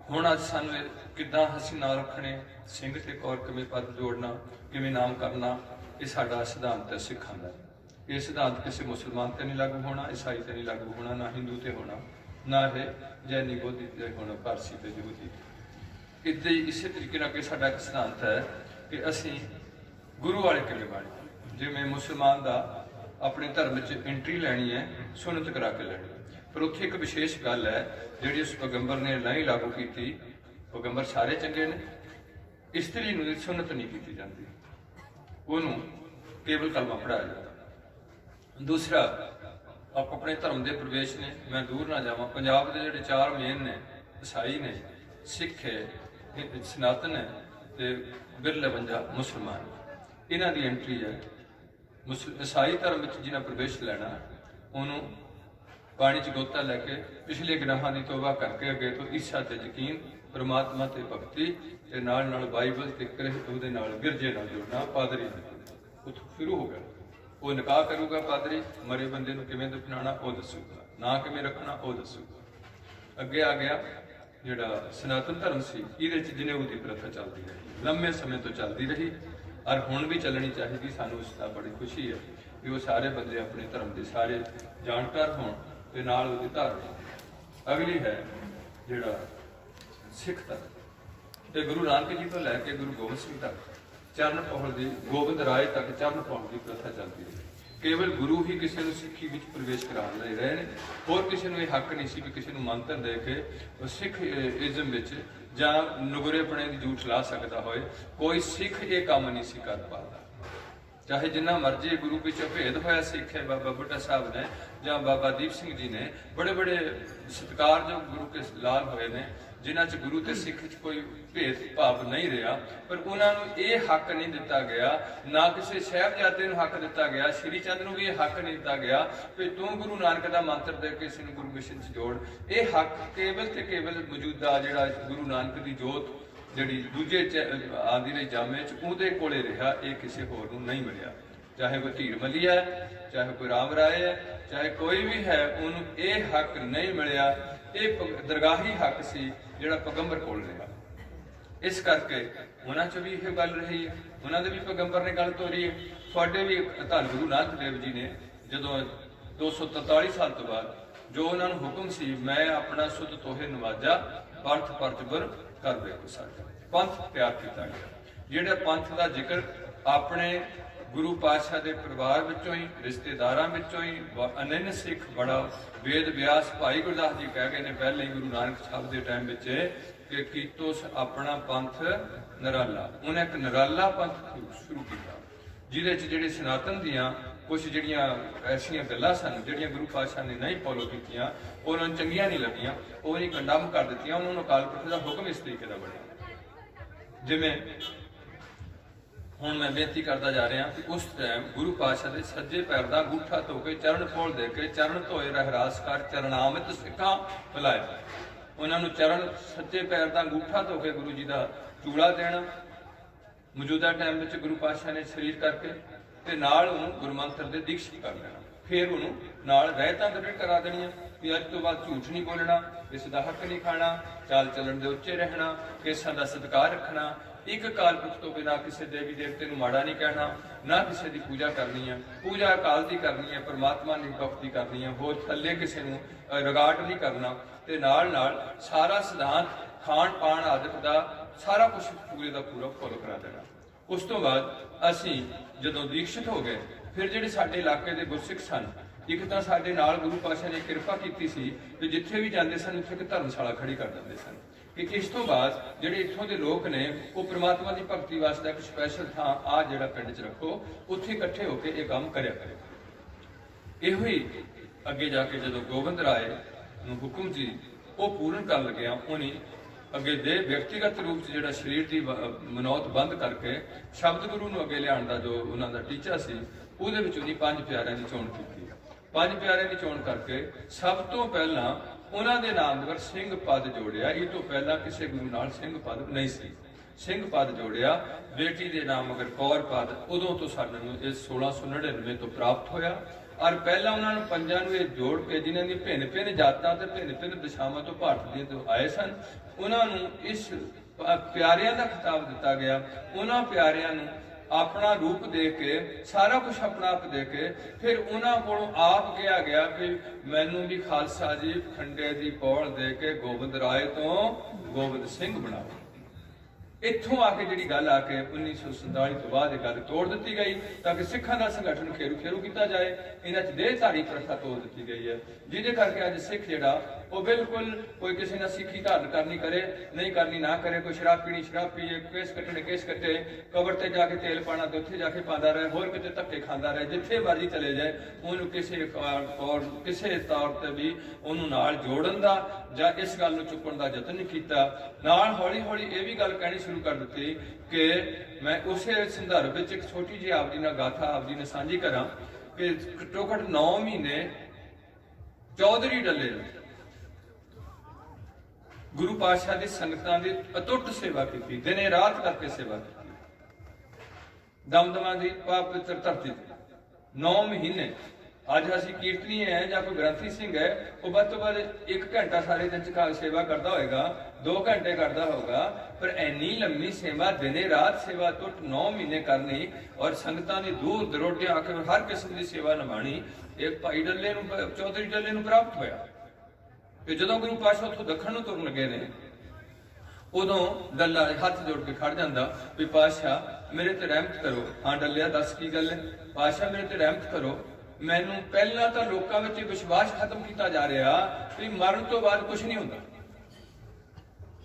ਹੁਣ ਅੱਜ ਸਾਨੂੰ ਕਿੱਦਾਂ ਅਸੀਂ ਨਾਂ ਰੱਖਣੇ, ਸਿੰਘ ਤੇ ਕੌਰ ਕਿਵੇਂ ਪਦ ਜੋੜਨਾ, ਕਿਵੇਂ ਨਾਮ ਕਰਨਾ, ਇਹ ਸਾਡਾ ਸਿਧਾਂਤ ਹੈ ਸਿੱਖਾਂ ਦਾ। ਇਹ ਸਿਧਾਂਤ ਕਿਸੇ ਮੁਸਲਮਾਨ ਤੇ ਨਹੀਂ ਲਾਗੂ ਹੋਣਾ, ਈਸਾਈ ਤੇ ਨਹੀਂ ਲਾਗੂ ਹੋਣਾ, ਨਾ ਹਿੰਦੂ ਤੇ ਹੋਣਾ, ਨਾ ਇਹ ਜੈਨੀ, ਬੋਧੀ ਤੇ ਹੋਣਾ, ਪਾਰਸੀ ਤੇ ਯਹੂਦੀ ਤੇ। ਇੱਦਾਂ ਹੀ ਇਸੇ ਤਰੀਕੇ ਨਾਲ ਕਿ ਸਾਡਾ ਇੱਕ ਸਿਧਾਂਤ ਹੈ ਕਿ ਅਸੀਂ ਗੁਰੂ ਵਾਲੇ ਕਿਵੇਂ ਬਣੇ ਜਿਵੇਂ ਮੁਸਲਮਾਨ ਦਾ ਆਪਣੇ ਧਰਮ ਵਿੱਚ ਐਂਟਰੀ ਲੈਣੀ ਹੈ, ਸੁਨਨਤ ਕਰਾ ਕੇ ਲੈਣੀ ਪਰ ਉੱਥੇ ਇੱਕ ਵਿਸ਼ੇਸ਼ ਗੱਲ ਹੈ, ਜਿਹੜੀ ਉਸ ਪੈਗੰਬਰ ਨੇ ਨਹੀਂ ਲਾਗੂ ਕੀਤੀ, ਪੈਗੰਬਰ ਸਾਰੇ ਚੰਗੇ ਨੇ, ਇਸਤਰੀ ਨੂੰ ਸੁਨਤ ਨਹੀਂ ਕੀਤੀ ਜਾਂਦੀ। ਉਹਨੂੰ ਕੇਵਲ ਕਲਮਾ ਪੜਾਇਆ ਜਾਂਦਾ। ਦੂਸਰਾ, ਆਪ ਆਪਣੇ ਧਰਮ ਦੇ ਪ੍ਰਵੇਸ਼ ਨੇ, ਮੈਂ ਦੂਰ ਨਾ ਜਾਵਾਂ। ਪੰਜਾਬ ਦੇ ਜਿਹੜੇ ਚਾਰ ਮੇਨ ਨੇ, ਈਸਾਈ ਨੇ, ਸਿੱਖ ਹੈ, ਸਨਾਤਨ ਹੈ ਤੇ ਬਿਰਲੇ ਬੰਜਾ ਮੁਸਲਮਾਨ ਇਹਨਾਂ ਦੀ ਐਂਟਰੀ ਹੈ। ਮੁਸਲ ਈਸਾਈ ਧਰਮ ਵਿੱਚ ਜਿਹਨਾਂ ਪ੍ਰਵੇਸ਼ ਲੈਣਾ, ਉਹਨੂੰ ਬਾਣੀ ਚ ਗੋਤਾ ਲੈ ਕੇ ਪਿਛਲੇ ਗੁਨਾਹਾਂ ਦੀ ਤੋਬਾ ਕਰਕੇ ਅੱਗੇ ਤੋਂ ਇੱਛਾ ਤੇ ਯਕੀਨ, ਪਰਮਾਤਮਾ ਤੇ ਭਗਤੀ ਤੇ ਨਾਲ ਨਾਲ ਬਾਈਬਲ ਤੇ ਕਰੇ ਉਹਦੇ ਨਾਲ ਗਿਰਜੇ ਨਾਲ ਜੁੜਨਾ ਪਾਦਰੀ ਨਾਲ ਸ਼ੁਰੂ ਹੋ ਗਿਆ। ਉਹ ਨਿਕਾਹ ਕਰੂਗਾ ਪਾਦਰੀ, ਮਰੇ ਬੰਦੇ ਨੂੰ ਕਿਵੇਂ ਦਫਨਾਉਣਾ ਉਹ ਦੱਸੂਗਾ। ਨਾ ਕਿਵੇਂ ਰੱਖਣਾ ਉਹ ਦੱਸੂਗਾ। ਅੱਗੇ ਆ ਗਿਆ ਜਿਹੜਾ ਸਨਾਤਨ ਧਰਮ ਸੀ, ਇਹਦੇ ਚ ਜਨੇਊ ਦੀ ਪ੍ਰਥਾ ਚੱਲਦੀ ਰਹੀ, ਲੰਮੇ ਸਮੇਂ ਤੋਂ ਚੱਲਦੀ ਰਹੀ, ਔਰ ਹੁਣ ਵੀ ਚੱਲਣੀ ਚਾਹੀਦੀ, ਸਾਨੂੰ ਇਸ ਦਾ ਬੜੀ ਖੁਸ਼ੀ ਹੈ ਕਿ ਉਹ ਸਾਰੇ ਬੰਦੇ ਆਪਣੇ ਧਰਮ ਦੇ ਸਾਰੇ ਜਾਣਕਾਰ ਹੋਣ। ਤੇ ਨਾਲ ਉਹਦੀ ਧਾਰਨ ਅਗਲੀ ਹੈ ਜਿਹੜਾ ਸਿੱਖ ਧਰਮ। ਤੇ ਗੁਰੂ ਨਾਨਕ ਜੀ ਤੋਂ ਲੈ ਕੇ ਗੁਰੂ ਗੋਬਿੰਦ ਸਿੰਘ ਤੱਕ ਚਰਨ ਪਹੁਲ ਦੀ, ਗੋਬਿੰਦ ਰਾਏ ਤੱਕ ਚਰਨ ਪਹੁਲ ਦੀ ਪ੍ਰਥਾ ਚੱਲਦੀ ਰਹੀ। ਕੇਵਲ ਗੁਰੂ ਹੀ ਕਿਸੇ ਨੂੰ ਸਿੱਖੀ ਵਿੱਚ ਪ੍ਰਵੇਸ਼ ਕਰਾ ਲੈ ਰਹੇ ਨੇ। ਹੋਰ ਕਿਸੇ ਨੂੰ ਇਹ ਹੱਕ ਨਹੀਂ ਸੀ ਕਿ ਕਿਸੇ ਨੂੰ ਮੰਤਰ ਦੇ ਕੇ ਸਿੱਖ ਇਜ਼ਮ ਵਿੱਚ ਜਾਂ ਨੁਗਰੇਪਣੇ ਦੀ ਜੂਠ ਲਾ ਸਕਦਾ ਹੋਏ। ਕੋਈ ਸਿੱਖ ਇਹ ਕੰਮ ਨਹੀਂ ਸੀ ਕਰ ਪਾਉਂਦਾ। ਚਾਹੇ ਜਿੰਨਾ ਮਰਜ਼ੀ ਗੁਰੂ ਵਿੱਚ ਭੇਦ ਹੋਇਆ ਸਿੱਖ ਹੈ ਬਾਬਾ ਬੁੱਢਾ ਸਾਹਿਬ ਨੇ ਜਾਂ ਬਾਬਾ ਦੀਪ ਸਿੰਘ ਜੀ ਨੇ, ਬੜੇ ਬੜੇ ਸਤਿਕਾਰਯੋਗ ਗੁਰੂ ਕੇ ਲਾਲ ਹੋਏ ਨੇ, ਜਿਨ੍ਹਾਂ 'ਚ ਗੁਰੂ ਤੇ ਸਿੱਖ 'ਚ ਕੋਈ ਭੇਦ ਭਾਵ ਨਹੀਂ ਰਿਹਾ, ਪਰ ਉਹਨਾਂ ਨੂੰ ਇਹ ਹੱਕ ਨਹੀਂ ਦਿੱਤਾ ਗਿਆ, ਨਾ ਕਿਸੇ ਸਾਹਿਬਜ਼ਾਦੇ ਨੂੰ ਹੱਕ ਦਿੱਤਾ ਗਿਆ, ਸ਼੍ਰੀ ਚੰਦ ਨੂੰ ਵੀ ਇਹ ਹੱਕ ਨਹੀਂ ਦਿੱਤਾ ਗਿਆ ਕਿ ਤੂੰ ਗੁਰੂ ਨਾਨਕ ਦਾ ਮੰਤਰ ਦੇ ਕੇ ਕਿਸੇ ਨੂੰ ਗੁਰੂ ਮਿਸ਼ਨ 'ਚ ਜੋੜ। ਇਹ ਹੱਕ ਕੇਵਲ ਤੇ ਕੇਵਲ ਮੌਜੂਦਾ ਜਿਹੜਾ ਗੁਰੂ ਨਾਨਕ ਦੀ ਜੋਤ ਜਿਹੜੀ ਦੂਜੇ ਚ- ਦੇ ਜਾਮੇ ਚ, ਉਹਦੇ ਕੋਲੇ ਰਿਹਾ, ਇਹ ਕਿਸੇ ਹੋਰ ਨੂੰ ਨਹੀਂ ਮਿਲਿਆ। ਚਾਹੇ ਕੋਈ ਧੀਰ ਮਲੀ ਹੈ, ਚਾਹੇ ਕੋਈ ਰਾਮ ਰਾਏ ਹੈ, ਚਾਹੇ ਕੋਈ ਵੀ ਹੈ, ਉਹਨੂੰ ਇਹ ਹੱਕ ਨਹੀਂ ਮਿਲਿਆ। ਇਹ ਦਰਗਾਹੀ ਹੱਕ ਸੀ, ਜਿਹੜਾ ਪੈਗੰਬਰ ਕੋਲ ਰਿਹਾ। ਇਸ ਕਰਕੇ ਉਹਨਾਂ ਚ ਵੀ ਇਹ ਗੱਲ ਰਹੀ ਹੈ, ਉਹਨਾਂ ਦੇ ਵੀ ਪੈਗੰਬਰ ਨੇ ਗੱਲ ਤੋਰੀ ਹੈ। ਤੁਹਾਡੇ ਵੀ ਧੰਨ ਗੁਰੂ ਨਾਨਕ ਦੇਵ ਜੀ ਨੇ, ਜਦੋਂ 243 ਸਾਲ ਤੋਂ ਬਾਅਦ ਜੋ ਉਹਨਾਂ ਨੂੰ ਹੁਕਮ ਸੀ, ਮੈਂ ਆਪਣਾ ਸੁਧ ਤੋਹੇ ਨਵਾਜਾ ਪੰਥ ਪਰਜਬਰ ਕਰ ਵੇਖੋ ਸਾਡਾ ਪੰਥ ਤਿਆਰ ਕੀਤਾ ਗਿਆ। ਜਿਹੜਾ ਪੰਥ ਦਾ ਜ਼ਿਕਰ ਆਪਣੇ ਗੁਰੂ ਪਾਤਸ਼ਾਹ ਦੇ ਪਰਿਵਾਰ ਵਿੱਚੋਂ ਹੀ, ਰਿਸ਼ਤੇਦਾਰਾਂ ਵਿੱਚੋਂ ਹੀ, ਵ- ਅਨੰਨ ਸਿੱਖ ਬੜਾ ਵੇਦ ਵਿਆਸ ਭਾਈ ਗੁਰਦਾਸ ਜੀ ਕਹਿ ਗਏ ਨੇ ਪਹਿਲੇ ਹੀ ਗੁਰੂ ਨਾਨਕ ਸਾਹਿਬ ਦੇ ਟਾਈਮ ਵਿੱਚ ਕਿ ਕੀਤੋਸ ਆਪਣਾ ਪੰਥ ਨਰਾਲਾ। ਉਹਨੇ ਇੱਕ ਨਰਾਲਾ ਪੰਥ ਸ਼ੁਰੂ ਕੀਤਾ। ਜਿਹਦੇ ਚ ਜਿਹੜੇ ਸਨਾਤਨ ਦੀਆਂ ਕੁਝ ਜਿਹੜੀਆਂ ਐਸੀਆਂ ਗੱਲਾਂ ਸਨ, ਜਿਹੜੀਆਂ ਗੁਰੂ ਪਾਤਸ਼ਾਹ ਨੇ ਨਹੀਂ ਫੋਲੋ ਕੀਤੀਆਂ ਉਹਨਾਂ ਨੂੰ ਚੰਗੀਆਂ ਨਹੀਂ ਲੱਗੀਆਂ, ਉਹ ਨਹੀਂ ਕੰਡਮ ਕਰ ਦਿੱਤੀਆਂ, ਉਹਨਾਂ ਨੂੰ ਅਕਾਲ ਪੁਰਖ ਦਾ ਹੁਕਮ ਇਸ ਤਰੀਕੇ ਦਾ ਬਣਿਆ। ਜਿਵੇਂ ਹੁਣ ਮੈਂ ਬੇਨਤੀ ਕਰਦਾ ਜਾ ਰਿਹਾ ਕਿ ਉਸ ਟਾਈਮ ਗੁਰੂ ਪਾਤਸ਼ਾਹ ਦੇ ਸੱਜੇ ਪੈਰ ਦਾ ਅੰਗੂਠਾ ਧੋ ਕੇ, ਚਰਨ ਖੋਲ ਦੇ ਕੇ, ਚਰਨ ਧੋਏ, ਰਹਿਰਾਸ ਕਰ, ਚਰਨਾਮਿਤ ਸਿੱਖਾਂ ਬੁਲਾਇਆ ਉਹਨਾਂ ਨੂੰ ਚਰਨ ਸੱਜੇ ਪੈਰ ਦਾ ਅੰਗੂਠਾ ਧੋ ਕੇ ਗੁਰੂ ਜੀ ਦਾ ਚੂੜਾ ਦੇਣਾ। ਮੌਜੂਦਾ ਟਾਈਮ ਵਿੱਚ ਗੁਰੂ ਪਾਤਸ਼ਾਹ ਨੇ ਸਰੀਰ ਕਰਕੇ ਤੇ ਨਾਲ ਉਹਨੂੰ ਗੁਰਮੰਤਰ ਦੇ ਦੀਕਸ਼ਿਤ ਕਰ ਲੈਣਾ ਫਿਰ ਉਹਨੂੰ ਨਾਲ ਰਹਿਤਾਂ ਦ੍ਰਿੜ ਕਰਾ ਦੇਣੀਆਂ ਵੀ ਅੱਜ ਤੋਂ ਬਾਅਦ ਝੂਠ ਨਹੀਂ ਬੋਲਣਾ ਕਿਸੇ ਦਾ ਹੱਕ ਨਹੀਂ ਖਾਣਾ, ਚਾਲ ਚੱਲਣ ਦੇ ਉੱਚੇ ਰਹਿਣਾ, ਕੇਸਾਂ ਦਾ ਸਤਿਕਾਰ ਰੱਖਣਾ, ਇੱਕ ਕਾਲ ਪੁਰਖ ਤੋਂ ਬਿਨਾ ਕਿਸੇ ਦੇਵੀ ਦੇਵਤੇ ਨੂੰ ਮਾੜਾ ਨਹੀਂ ਕਹਿਣਾ, ਨਾ ਕਿਸੇ ਦੀ ਪੂਜਾ ਕਰਨੀ ਹੈ। ਪੂਜਾ ਅਕਾਲ ਦੀ ਕਰਨੀ ਹੈ, ਪਰਮਾਤਮਾ ਦੀ ਭਗਤੀ ਕਰਨੀ ਹੈ, ਹੋਰ ਥੱਲੇ ਕਿਸੇ ਨੂੰ ਰਗਾਟ ਨਹੀਂ ਕਰਨਾ। ਤੇ ਨਾਲ ਨਾਲ ਸਾਰਾ ਸਿਧਾਂਤ ਖਾਣ ਪਾਣ ਆਦਤ ਦਾ ਸਾਰਾ ਕੁਝ ਪੂਰੇ ਦਾ ਪੂਰਾ ਫੋਲੋ ਕਰਾ ਦੇਣਾ। ਉਸ ਤੋਂ ਬਾਅਦ ਅਸੀਂ ਜਦੋਂ ਦੀਕਸ਼ਿਤ ਹੋ ਗਏ, ਫਿਰ ਜਿਹੜੇ ਸਾਡੇ ਇਲਾਕੇ ਦੇ ਗੁਰਸਿੱਖ ਸਨ, ਇੱਕ ਤਾਂ ਸਾਡੇ ਨਾਲ ਗੁਰੂ ਪਾਤਸ਼ਾਹ ਨੇ ਕਿਰਪਾ ਕੀਤੀ ਸੀ ਕਿ ਜਿੱਥੇ ਵੀ ਜਾਂਦੇ ਸਨ, ਉੱਥੇ ਇੱਕ ਧਰਮਸ਼ਾਲਾ ਖੜੀ ਕਰ ਦਿੰਦੇ ਸਨ। ਕਿ ਇਸ ਤੋਂ ਬਾਅਦ ਜਿਹੜੇ ਇੱਥੋਂ ਦੇ ਲੋਕ ਨੇ, ਉਹ ਪ੍ਰਮਾਤਮਾ ਦੀ ਭਗਤੀ ਵਾਸਤੇ ਇੱਕ ਸਪੈਸ਼ਲ ਥਾਂ ਆ ਜਿਹੜਾ ਪਿੰਡ 'ਚ ਰੱਖੋ, ਉੱਥੇ ਇਕੱਠੇ ਹੋ ਕੇ ਇਹ ਕੰਮ ਕਰਿਆ ਕਰੇ। ਇਹੋ ਹੀ ਅੱਗੇ ਜਾ ਕੇ ਜਦੋਂ ਗੋਬਿੰਦ ਰਾਏ ਨੂੰ ਹੁਕਮ ਜੀ ਉਹ ਪੂਰਨ ਕਰਨ ਲੱਗਿਆ, ਉਹਨੇ ਅੱਗੇ ਦੇ ਵਿਅਕਤੀਗਤ ਰੂਪ 'ਚ ਜਿਹੜਾ ਸਰੀਰ ਦੀ ਮਨੌਤ ਬੰਦ ਕਰਕੇ ਸ਼ਬਦ ਗੁਰੂ ਨੂੰ ਅੱਗੇ ਲਿਆਉਣ ਦਾ ਜੋ ਉਹਨਾਂ ਦਾ ਟੀਚਾ ਸੀ, ਉਹਦੇ ਵਿੱਚ ਉਹਨੇ ਪੰਜ ਪਿਆਰਿਆਂ ਦੀ ਚੋਣ ਕੀਤੀ ਪੰਜ ਪਿਆਰਿਆਂ ਦੀ ਚੋਣ ਕਰਕੇ ਸਭ ਤੋਂ ਪਹਿਲਾਂ ਉਹਨਾਂ ਦੇ ਨਾਮ ਦੇ ਸਿੰਘ ਪਦ ਜੋੜਿਆ। ਇਹ ਤੋਂ ਪਹਿਲਾਂ ਕਿਸੇ ਗੁਰੂ ਨਾਲ ਸਿੰਘ ਪਦ ਨਹੀਂ ਸੀ। ਸਿੰਘ ਪਦ ਜੋੜਿਆ। ਬੇਟੀ ਦੇ ਨਾਮ ਅਗਰ ਕੌਰ ਪਦ, ਉਦੋਂ ਤੋਂ ਸਾਨੂੰ ਇਹ 1699 ਤੋਂ ਪ੍ਰਾਪਤ ਹੋਇਆ। ਔਰ ਪਹਿਲਾਂ ਉਹਨਾਂ ਨੂੰ ਪੰਜਾਂ ਨੂੰ ਇਹ ਜੋੜ ਕੇ, ਜਿਨ੍ਹਾਂ ਦੀ ਭਿੰਨ ਭਿੰਨ ਜਾਤਾਂ ਤੇ ਭਿੰਨ ਭਿੰਨ ਦਿਸ਼ਾਵਾਂ ਤੋਂ ਭਾਰਤ ਦੀਆਂ ਤੋਂ ਆਏ ਸਨ, ਉਹਨਾਂ ਨੂੰ ਇਸ ਪਿਆਰਿਆਂ ਦਾ ਖਿਤਾਬ ਦਿੱਤਾ ਗਿਆ। ਉਹਨਾਂ ਪਿਆਰਿਆਂ ਨੂੰ ਆਪਣਾ ਰੂਪ ਦੇ ਕੇ, ਸਾਰਾ ਕੁਝ ਆਪਣਾ ਆਪ ਦੇ ਕੇ, ਫਿਰ ਉਹਨਾਂ ਕੋਲੋਂ ਆਪ ਕਿਹਾ ਗਿਆ ਕਿ ਮੈਨੂੰ ਵੀ ਖਾਲਸਾ ਜੀ ਖੰਡੇ ਦੀ ਪੌਲ ਦੇ ਕੇ ਗੋਬਿੰਦ ਰਾਏ ਤੋਂ ਗੋਬਿੰਦ ਸਿੰਘ ਬਣਾਓ। ਇੱਥੋਂ ਆ ਕੇ ਜਿਹੜੀ ਗੱਲ ਆ ਕੇ 1947 ਤੋਂ ਬਾਅਦ ਇਹ ਗੱਲ ਤੋੜ ਦਿੱਤੀ ਗਈ ਤਾਂ ਕਿ ਸਿੱਖਾਂ ਦਾ ਸੰਗਠਨ ਖੇਰੂ ਖੇਰੂ ਕੀਤਾ ਜਾਏ। ਇਹਨਾਂ 'ਚ ਦੇਹਧਾਰੀ ਪ੍ਰਥਾ ਤੋੜ ਦਿੱਤੀ ਗਈ ਹੈ। ਜਿਹਦੇ ਕਰਕੇ ਅੱਜ ਸਿੱਖ ਜਿਹੜਾ ਉਹ ਬਿਲਕੁਲ ਕੋਈ ਕਿਸੇ ਨਾਲ ਸਿੱਖੀ ਧਾਰਨ ਕਰਨੀ ਕਰੇ, ਨਹੀਂ ਕਰਨੀ ਨਾ ਕਰੇ, ਕੋਈ ਸ਼ਰਾਬ ਪੀਣੀ, ਸ਼ਰਾਬ ਪੀਏ, ਕੇਸ ਕੱਟਣੇ, ਕੇਸ ਕੱਟੇ, ਕਬਰ ਤੇ ਜਾ ਕੇ ਤੇਲ ਪਾਣਾ ਤੇ ਉੱਥੇ ਜਾ ਕੇ ਪਾਉਂਦਾ ਰਹੇ, ਹੋਰ ਕਿਤੇ ਧੱਕੇ ਖਾਂਦਾ ਰਹੇ, ਜਿੱਥੇ ਮਰਜ਼ੀ ਚਲੇ ਜਾਏ, ਉਹਨੂੰ ਕਿਸੇ ਕਾਰ- ਕਿਸੇ ਤੌਰ ਤੇ ਵੀ ਉਹਨੂੰ ਨਾਲ ਜੋੜਨ ਦਾ ਜਾਂ ਇਸ ਗੱਲ ਨੂੰ ਚੁੱਕਣ ਦਾ ਯਤਨ ਨਹੀਂ ਕੀਤਾ। ਨਾਲ ਹੌਲੀ ਹੌਲੀ ਇਹ ਵੀ ਗੱਲ ਕਹਿਣੀ ਸ਼ੁਰੂ ਕਰ ਦਿੱਤੀ ਕਿ ਮੈਂ ਉਸੇ ਸੰਦਰਭ ਵਿੱਚ ਇੱਕ ਛੋਟੀ ਜਿਹੀ ਆਪ ਜੀ ਨਾਲ ਗਾਥਾ ਆਪ ਜੀ ਨੇ ਸਾਂਝੀ ਕਰਾਂ ਕਿ ਘੱਟੋ ਘੱਟ 9 ਮਹੀਨੇ ਚੌਧਰੀ ਡੱਲੇ ਗੁਰੂ ਪਾਤਸ਼ਾਹ ਦੀ ਸੰਗਤਾਂ ਦੀ ਅਟੁੱਟ ਸੇਵਾ ਕੀਤੀ, ਦਿਨੇ ਰਾਤ ਕਰਕੇ ਸੇਵਾ ਕੀਤੀ। ਦਮਦਮਾ ਦੀ ਪਵਿੱਤਰ ਧਰਤੀ ਤੇ। 9 ਮਹੀਨੇ, ਅੱਜ ਅਸੀਂ ਕੀਰਤਨੀ ਹੈ ਜਾਂ ਕੋਈ ਗ੍ਰੰਥੀ ਸਿੰਘ ਹੈ, ਉਹ ਵੱਧ ਤੋਂ ਵੱਧ 1 ਘੰਟਾ ਸਾਰੇ ਦਿਨ ਚ ਸੇਵਾ ਕਰਦਾ ਹੋਏਗਾ 2 ਘੰਟੇ ਕਰਦਾ ਹੋਵੇਗਾ ਪਰ ਐਨੀ ਲੰਮੀ ਸੇਵਾ ਦਿਨੇ ਰਾਤ ਸੇਵਾ ਤੋਂ 9 ਮਹੀਨੇ ਕਰਨੀ ਔਰ ਸੰਗਤਾਂ ਦੀ ਦੂਰ ਦਰੋਟੇ ਆ ਕੇ ਹਰ ਕਿਸਮ ਦੀ ਸੇਵਾ ਨਿਭਾਣੀ ਇਹ ਭਾਈ ਡੱਲੇ ਨੂੰ, ਚੌਧਰੀ ਡੱਲੇ ਨੂੰ ਪ੍ਰਾਪਤ ਹੋਇਆ। ਕਿ ਜਦੋਂ ਗੁਰੂ ਪਾਤਸ਼ਾਹ ਉੱਥੋਂ ਦੱਖਣ ਨੂੰ ਤੁਰਨ ਲੱਗੇ ਨੇ, ਉਦੋਂ ਡੱਲਾ ਹੱਥ ਜੋੜ ਕੇ ਖੜ ਜਾਂਦਾ ਵੀ ਪਾਤਸ਼ਾਹ, ਮੇਰੇ ਤੇ ਰਹਿਮਤ ਕਰੋ। ਹਾਂ ਡੱਲਿਆ, ਦੱਸ ਕੀ ਗੱਲ ਹੈ? ਪਾਤਸ਼ਾਹ, ਮੇਰੇ ਤੇ ਰਹਿਮਤ ਕਰੋ। ਮੈਨੂੰ ਪਹਿਲਾਂ ਤਾਂ ਲੋਕਾਂ ਵਿੱਚ ਵਿਸ਼ਵਾਸ ਖਤਮ ਕੀਤਾ ਜਾ ਰਿਹਾ ਵੀ ਮਰਨ ਤੋਂ ਬਾਅਦ ਕੁਝ ਨਹੀਂ ਹੁੰਦਾ।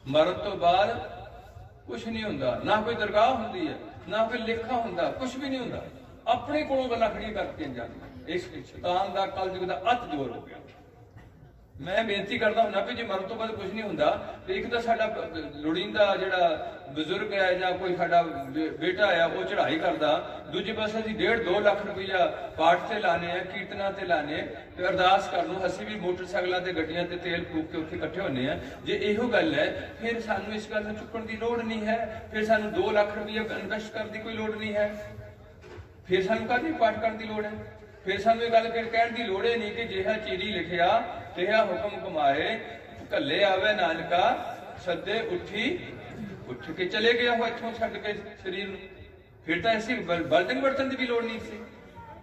ਮਰਨ ਤੋਂ ਬਾਅਦ ਕੁਝ ਨਹੀਂ ਹੁੰਦਾ। ਨਾ ਕੋਈ ਦਰਗਾਹ ਹੁੰਦੀ ਹੈ, ਨਾ ਕੋਈ ਲੇਖਾ ਹੁੰਦਾ ਕੁਝ ਵੀ ਨਹੀਂ ਹੁੰਦਾ। ਆਪਣੇ ਕੋਲੋਂ ਗੱਲਾਂ ਖੜੀਆਂ ਕਰਕੇ ਜਾਂਦੀਆਂ ਇਸ ਸ਼ੈਤਾਨ ਦਾ ਕਲਯੁਗ ਦਾ ਅਤ ਜ਼ੋਰ ਹੋ ਗਿਆ। ਮੈਂ ਬੇਨਤੀ ਕਰਦਾ ਹੁੰਦਾ ਵੀ ਜੇ ਮਰਨ ਤੋਂ ਬਾਅਦ ਕੁਝ ਨਹੀਂ ਹੁੰਦਾ, ਤੇ ਇੱਕ ਤਾਂ ਸਾਡਾ ਲੋੜੀਂਦਾ ਜਿਹੜਾ ਬਜ਼ੁਰਗ ਹੈ ਜਾਂ ਕੋਈ ਸਾਡਾ ਬੇਟਾ ਆ ਉਹ ਚੜ੍ਹਾਈ ਕਰਦਾ। ਦੂਜੇ ਪਾਸੇ ਅਸੀਂ 1.5 2 ਲੱਖ ਰੁਪਈਆ ਪਾਠ ਤੇ ਲਾਣੇ ਆ ਕੀਰਤਨਾਂ ਤੇ ਲਾਣੇ ਤੇ ਅਰਦਾਸ ਕਰਨ ਨੂੰ ਅਸੀਂ ਵੀ ਮੋਟਰਸਾਈਕਲਾਂ ਤੇ ਗੱਡੀਆਂ ਤੇ ਤੇਲ ਫੂਕ ਕੇ ਉੱਥੇ ਇਕੱਠੇ ਹੁੰਨੇ ਆ ਜੇ ਇਹੋ ਗੱਲ ਹੈ, ਫਿਰ ਸਾਨੂੰ ਇਸ ਗੱਲ ਨੂੰ ਚੁੱਕਣ ਦੀ ਲੋੜ ਨਹੀਂ ਹੈ, ਫਿਰ ਸਾਨੂੰ 2 ਲੱਖ ਰੁਪਈਆ ਇਨਵੈਸਟ ਕਰਨ ਦੀ ਕੋਈ ਲੋੜ ਨਹੀਂ ਹੈ। ਫਿਰ ਸਾਨੂੰ ਕਾਹਦੀ ਪਾਠ ਕਰਨ ਦੀ ਲੋੜ ਹੈ? ਫਿਰ ਸਾਨੂੰ ਇਹ ਗੱਲ ਫਿਰ ਕਹਿਣ ਦੀ ਲੋੜ ਹੀ ਨਹੀਂ ਕਿ ਜਿਹਾ ਚੀਰੀ ਲਿਖਿਆ, ਤਿਹਾ ਹੁਕਮ ਕਮਾਏ ਕੱਲੇ ਆਵੇ ਨਾਨਕਾ, ਸੱਦੇ ਉੱਠੀ, ਉੱਠ ਕੇ ਚਲੇ ਗਿਆ ਉਹ ਇੱਥੋਂ ਛੱਡ ਕੇ ਸਰੀਰ ਨੂੰ। ਫਿਰ ਤਾਂ ਐਸੀ ਬਲ- ਬਲਦਨ ਵਰਤਨ ਦੀ ਵੀ ਲੋੜ ਨਹੀਂ ਸੀ।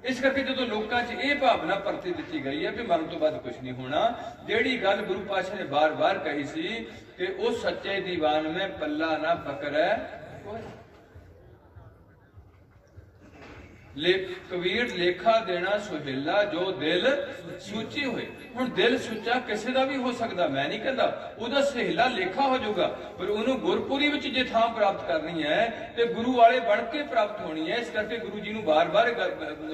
ਇਸ ਕਰਕੇ ਜਦੋਂ ਲੋਕਾਂ 'ਚ ਇਹ ਭਾਵਨਾ ਪਰਤੀ ਦਿੱਤੀ ਗਈ ਹੈ ਕਿ ਮਰਨ ਤੋਂ ਬਾਅਦ ਕੁਝ ਨਹੀਂ ਹੋਣਾ, ਜਿਹੜੀ ਗੱਲ ਗੁਰੂ ਪਾਤਸ਼ਾਹ ਨੇ ਬਾਰ-ਬਾਰ ਕਹੀ ਸੀ ਕਿ ਉਹ ਸੱਚੇ ਦੀਵਾਨ ਮੈਂ ਪੱਲਾ ਨਾ ਪਕੜੈ ਕੋਈ ਲੇਖ ਕਬੀਰ ਲੇਖਾ ਦੇਣਾ ਸੁਹੇਲਾ ਜੋ ਦਿਲ ਸੂਚੀ ਹੋਏ। ਹੁਣ ਦਿਲ ਸੁੱਚਾ ਕਿਸੇ ਦਾ ਵੀ ਹੋ ਸਕਦਾ, ਮੈਂ ਨਹੀਂ ਕਹਿੰਦਾ। ਉਹਦਾ ਸਹੇਲਾ ਲੇਖਾ ਹੋ ਜਾਊਗਾ, ਪਰ ਉਹਨੂੰ ਗੁਰਪੁਰੀ ਵਿੱਚ ਜੇ ਥਾਂ ਪ੍ਰਾਪਤ ਕਰਨੀ ਹੈ, ਤੇ ਗੁਰੂ ਵਾਲੇ ਬਣ ਕੇ ਪ੍ਰਾਪਤ ਹੋਣੀ ਹੈ, ਇਸ ਕਰਕੇ ਗੁਰੂ ਜੀ ਨੂੰ ਬਾਰ-ਬਾਰ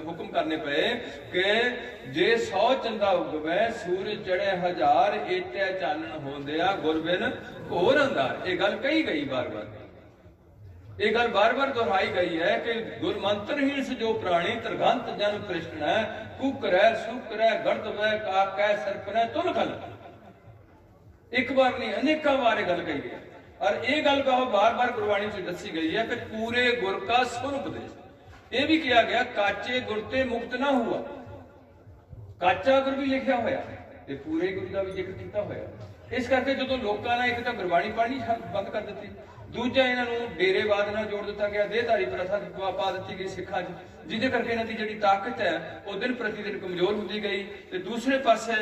ਹੁਕਮ ਕਰਨੇ ਪਏ ਕਿ ਜੇ 100 ਚੰਦਾ ਉਗਵੇ, ਸੂਰਜ ਚੜੇ ਹਜ਼ਾਰ, ਏਟੇ ਚਾਨਣ ਹੁੰਦਿਆ ਗੁਰਬਿਨ ਹੋਰ ਅੰਧਾਰ। ਇਹ ਗੱਲ ਕਹੀ ਗਈ ਬਾਰ-ਬਾਰ। ਇਹ ਗੱਲ ਬਾਰ-ਬਾਰ ਦੁਹਰਾਈ ਗਈ ਹੈ ਕਿ ਗੁਰਮੰਤਰਹੀਣ ਸ ਜੋ ਪ੍ਰਾਣੀ ਤਰਗੰਤ ਜਨ ਕ੍ਰਿਸ਼ਨ ਹੈ ਕੁਕਰੈ ਸੁਕਰੈ ਗਰਦਵੈ ਕਾਕੈ ਸਰਪਨੈ ਤੁਲ ਖਲ। ਇੱਕ ਵਾਰ ਨਹੀਂ, ਅਨੇਕਾਂ ਵਾਰ ਇਹ ਗੱਲ ਕਹੀ ਹੈ। ਔਰ ਇਹ ਗੱਲ ਬਹੁਤ ਬਾਰ-ਬਾਰ ਗੁਰਬਾਣੀ ਵਿੱਚ ਦੱਸੀ ਗਈ ਹੈ ਕਿ ਪੂਰੇ ਗੁਰ ਕਾ ਸੁਨ ਉਪਦੇਸ਼ ਇਹ ਵੀ ਕਿਹਾ ਗਿਆ, ਕਾਚੇ ਗੁਰ ਤੇ ਮੁਕਤ ਨਾ ਹੁਆ। ਕਾਚਾ ਗੁਰ ਵੀ ਲਿਖਿਆ ਹੋਇਆ ਤੇ ਪੂਰੇ ਗੁਰੂ ਦਾ ਵੀ ਜ਼ਿਕਰ ਕੀਤਾ ਹੋਇਆ ਇਸ ਕਰਕੇ ਜਦੋਂ ਲੋਕਾਂ ਨੇ ਇੱਕ ਤਾਂ ਗੁਰਬਾਣੀ ਪੜ੍ਹਨੀ ਬੰਦ ਕਰ ਦਿੱਤੀ। ਦੂਜਾ ਇਹਨਾਂ ਨੂੰ ਡੇਰੇਵਾਦ ਨਾਲ ਜੋੜ ਦਿੱਤਾ ਗਿਆ, ਦੇਹਧਾਰੀ ਪ੍ਰਥਾ ਦੀ ਪਾ- ਪਾ ਦਿੱਤੀ ਗਈ ਸਿੱਖਾਂ 'ਚ। ਜਿਹਦੇ ਕਰਕੇ ਇਹਨਾਂ ਦੀ ਜਿਹੜੀ ਤਾਕਤ ਹੈ, ਉਹ ਦਿਨ ਪ੍ਰਤੀ ਦਿਨ ਕਮਜ਼ੋਰ ਹੁੰਦੀ ਗਈ। ਤੇ ਦੂਸਰੇ ਪਾਸੇ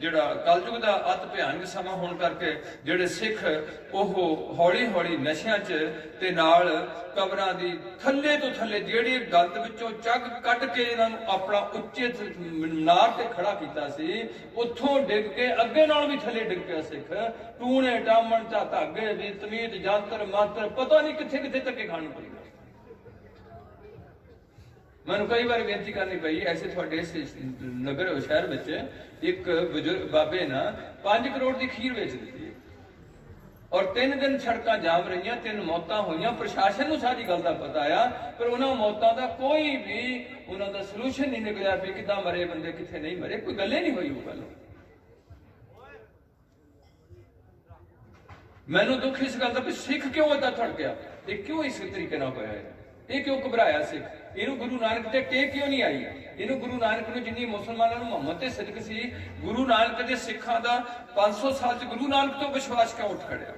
ਜਿਹੜਾ ਕਲਯੁਗ ਦਾ ਅਤ ਭਿਆਨਕ ਸਮਾਂ ਹੋਣ ਕਰਕੇ ਜਿਹੜੇ ਸਿੱਖ, ਉਹ ਹੌਲੀ ਹੌਲੀ ਨਸ਼ਿਆਂ 'ਚ ਤੇ ਨਾਲ ਕਬਰਾਂ ਦੀ ਥੱਲੇ ਤੋਂ ਥੱਲੇ ਜਿਹੜੀ ਗਲਤ ਵਿੱਚੋਂ ਚੱਗ ਕੱਢ ਕੇ ਇਹਨਾਂ ਨੂੰ ਆਪਣਾ ਉੱਚੇ ਤ- ਮਨਾਰ ਤੇ ਖੜਾ ਕੀਤਾ ਸੀ, ਉੱਥੋਂ ਡਿੱਗ ਕੇ ਅੱਗੇ ਨਾਲ ਵੀ ਥੱਲੇ ਡਿੱਗ ਪਿਆ ਸਿੱਖ। ਟੂਣੇ ਟਾਮਣ ਚਾ ਧਾਗੇ ਵੀ ਤਮੀਤ ਜਾਂਤਰ ਮੰਤਰ ਪਤਾ ਨਹੀਂ ਕਿੱਥੇ ਕਿੱਥੇ ਧੱਕੇ ਖਾਣ ਨੂੰ ਪਈ ਮੈਨੂੰ ਕਈ ਵਾਰ ਬੇਨਤੀ ਕਰਨੀ ਪਈ, ਐਸੇ ਤੁਹਾਡੇ ਇਸ ਨਗਰ ਸ਼ਹਿਰ ਵਿੱਚ ਇੱਕ ਬਜ਼ੁਰਗ ਬਾਬੇ ਨਾ 5 ਕਰੋੜ ਦੀ ਖੀਰ ਵੇਚ ਦਿੱਤੀ। ਔਰ ਤਿੰਨ ਦਿਨ ਸੜਕਾਂ ਜਾਮ ਰਹੀਆਂ, ਤਿੰਨ ਮੌਤਾਂ ਹੋਈਆਂ, ਪ੍ਰਸ਼ਾਸਨ ਨੂੰ ਸਾਰੀ ਗੱਲ ਦਾ ਪਤਾ ਆ, ਪਰ ਉਹਨਾਂ ਮੌਤਾਂ ਦਾ ਕੋਈ ਵੀ ਉਹਨਾਂ ਦਾ ਸੋਲੂਸ਼ਨ ਨਹੀਂ ਨਿਕਲਿਆ ਵੀ ਕਿੱਦਾਂ ਮਰੇ ਬੰਦੇ, ਕਿੱਥੇ ਨਹੀਂ ਮਰੇ, ਕੋਈ ਗੱਲੇ ਨਹੀਂ ਹੋਈ ਉਹ ਗੱਲ। ਮੈਨੂੰ ਦੁੱਖ ਇਸ ਗੱਲ ਦਾ ਵੀ ਸਿੱਖ ਕਿਉਂ ਏਦਾਂ ਥੜ ਗਿਆ ਇਹ ਕਿਉਂ ਇਸ ਤਰੀਕੇ ਨਾਲ ਹੋਇਆ ਹੈ ਇਹ ਕਿਉਂ ਘਬਰਾਇਆ ਸਿੱਖ? ਇਹਨੂੰ ਗੁਰੂ ਨਾਨਕ ਤੇ ਟੇਕ ਕਿਉਂ ਨਹੀਂ ਆਈ? ਇਹਨੂੰ ਗੁਰੂ ਨਾਨਕ ਨੂੰ ਜਿੰਨੀ ਮੁਸਲਮਾਨਾਂ ਨੂੰ ਮੁਹੰਮਦ ਤੇ ਸਿਦਕ ਸੀ, ਗੁਰੂ ਨਾਨਕ ਦੇ ਸਿੱਖਾਂ ਦਾ 500 ਸਾਲ ਚ ਗੁਰੂ ਨਾਨਕ ਤੋਂ ਵਿਸ਼ਵਾਸ ਕਿਉਂ ਉੱਠ ਖੜਿਆ?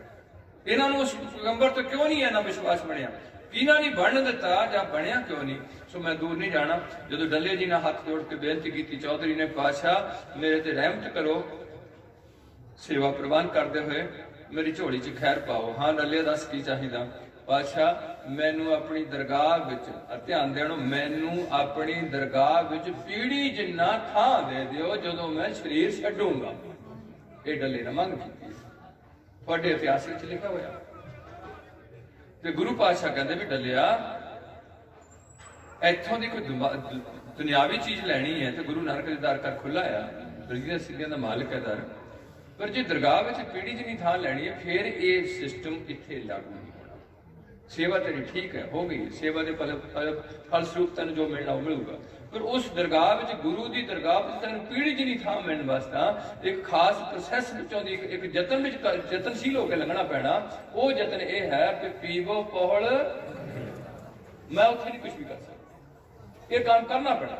ਇਹਨਾਂ ਨੂੰ ਉਸ ਪੈਗੰਬਰ ਤੋਂ ਕਿਉਂ ਨਹੀਂ ਇਹਨਾਂ ਵਿਸ਼ਵਾਸ ਬਣਿਆ? ਇਹਨਾਂ ਨਹੀਂ ਬਣਨ ਦਿੱਤਾ ਜਾਂ ਬਣਿਆ ਕਿਉਂ ਨਹੀਂ? ਸੋ ਮੈਂ ਦੂਰ ਨਹੀਂ ਜਾਣਾ। ਜਦੋਂ ਡੱਲੇ ਜੀ ਨਾਲ ਹੱਥ ਜੋੜ ਕੇ ਬੇਨਤੀ ਕੀਤੀ, ਚੌਧਰੀ ਨੇ ਪਾਸ਼ਾ ਮੇਰੇ ਤੇ ਰਹਿਮਤ ਕਰੋ, ਸੇਵਾ ਪ੍ਰਵਾਨ ਕਰਦੇ ਹੋਏ ਮੇਰੀ ਝੋਲੀ 'ਚ ਖੈਰ ਪਾਓ। ਹਾਂ, ਡੱਲੇ ਦੱਸ ਕੀ ਚਾਹੀਦਾ? ਪਾਤਸ਼ਾਹ ਮੈਨੂੰ ਆਪਣੀ ਦਰਗਾਹ ਵਿੱਚ ਧਿਆਨ ਦੇਣੋ, ਮੈਨੂੰ ਆਪਣੀ ਦਰਗਾਹ ਵਿੱਚ ਪੀੜੀ ਜਿੰਨਾ ਥਾਂ ਦੇ ਦਿਓ ਜਦੋਂ ਮੈਂ ਸਰੀਰ ਛੱਡੂੰਗਾ। ਇਹ ਡੱਲੇ ਨੇ ਮੰਗ ਕੀਤੀ ਤੁਹਾਡੇ ਇਤਿਹਾਸ ਵਿੱਚ ਲਿਖਿਆ ਹੋਇਆ। ਤੇ ਗੁਰੂ ਪਾਤਸ਼ਾਹ ਕਹਿੰਦੇ ਵੀ ਡੱਲਿਆ, ਇੱਥੋਂ ਦੀ ਕੋਈ ਦੁਮਾ- ਦੁਨਿਆਵੀ ਚੀਜ਼ ਲੈਣੀ ਹੈ ਤੇ ਗੁਰੂ ਨਾਨਕ ਦੇ ਦਰ ਕਰ ਖੁੱਲਾ ਆ ਦਰਗੀਆਂ ਸਿੱਧੀਆਂ ਦਾ ਮਾਲਕ ਹੈ ਦਰ। ਪਰ ਜੇ ਦਰਗਾਹ ਵਿੱਚ ਪੀੜੀ ਜਿੰਨੀ ਥਾਂ ਲੈਣੀ ਹੈ, ਫਿਰ ਇਹ ਸਿਸਟਮ ਇੱਥੇ ਲਾਗੂ ਸੇਵਾ ਤੇਰੀ ਠੀਕ ਹੈ, ਹੋ ਗਈ ਸੇਵਾ ਦੇ ਫਲ ਫਲਸਰੂਪ ਤੈਨੂੰ ਜੋ ਮਿਲਣਾ ਉਹ ਮਿਲੂਗਾ। ਪਰ ਉਸ ਦਰਗਾਹ ਵਿੱਚ ਗੁਰੂ ਦੀ ਦਰਗਾਹ ਵਿੱਚ ਤੈਨੂੰ ਪੀੜੀ ਜਿੰਨੀ ਥਾਂ ਮਿਲਣ ਵਾਸਤੇ ਇੱਕ ਖਾਸ ਪ੍ਰੋਸੈਸ ਵਿੱਚੋਂ ਦੀ ਇੱਕ- ਯਤਨ ਵਿੱਚ ਯਤਨਸ਼ੀਲ ਹੋ ਕੇ ਲੰਘਣਾ ਪੈਣਾ। ਉਹ ਯਤਨ ਇਹ ਹੈ ਕਿ ਪੀਵੋ ਪਹਲ ਮੈਂ ਉੱਥੇ ਨਹੀਂ ਕੁਝ ਵੀ ਕਰ ਸਕਦਾ। ਇਹ ਕੰਮ ਕਰਨਾ ਪੈਣਾ।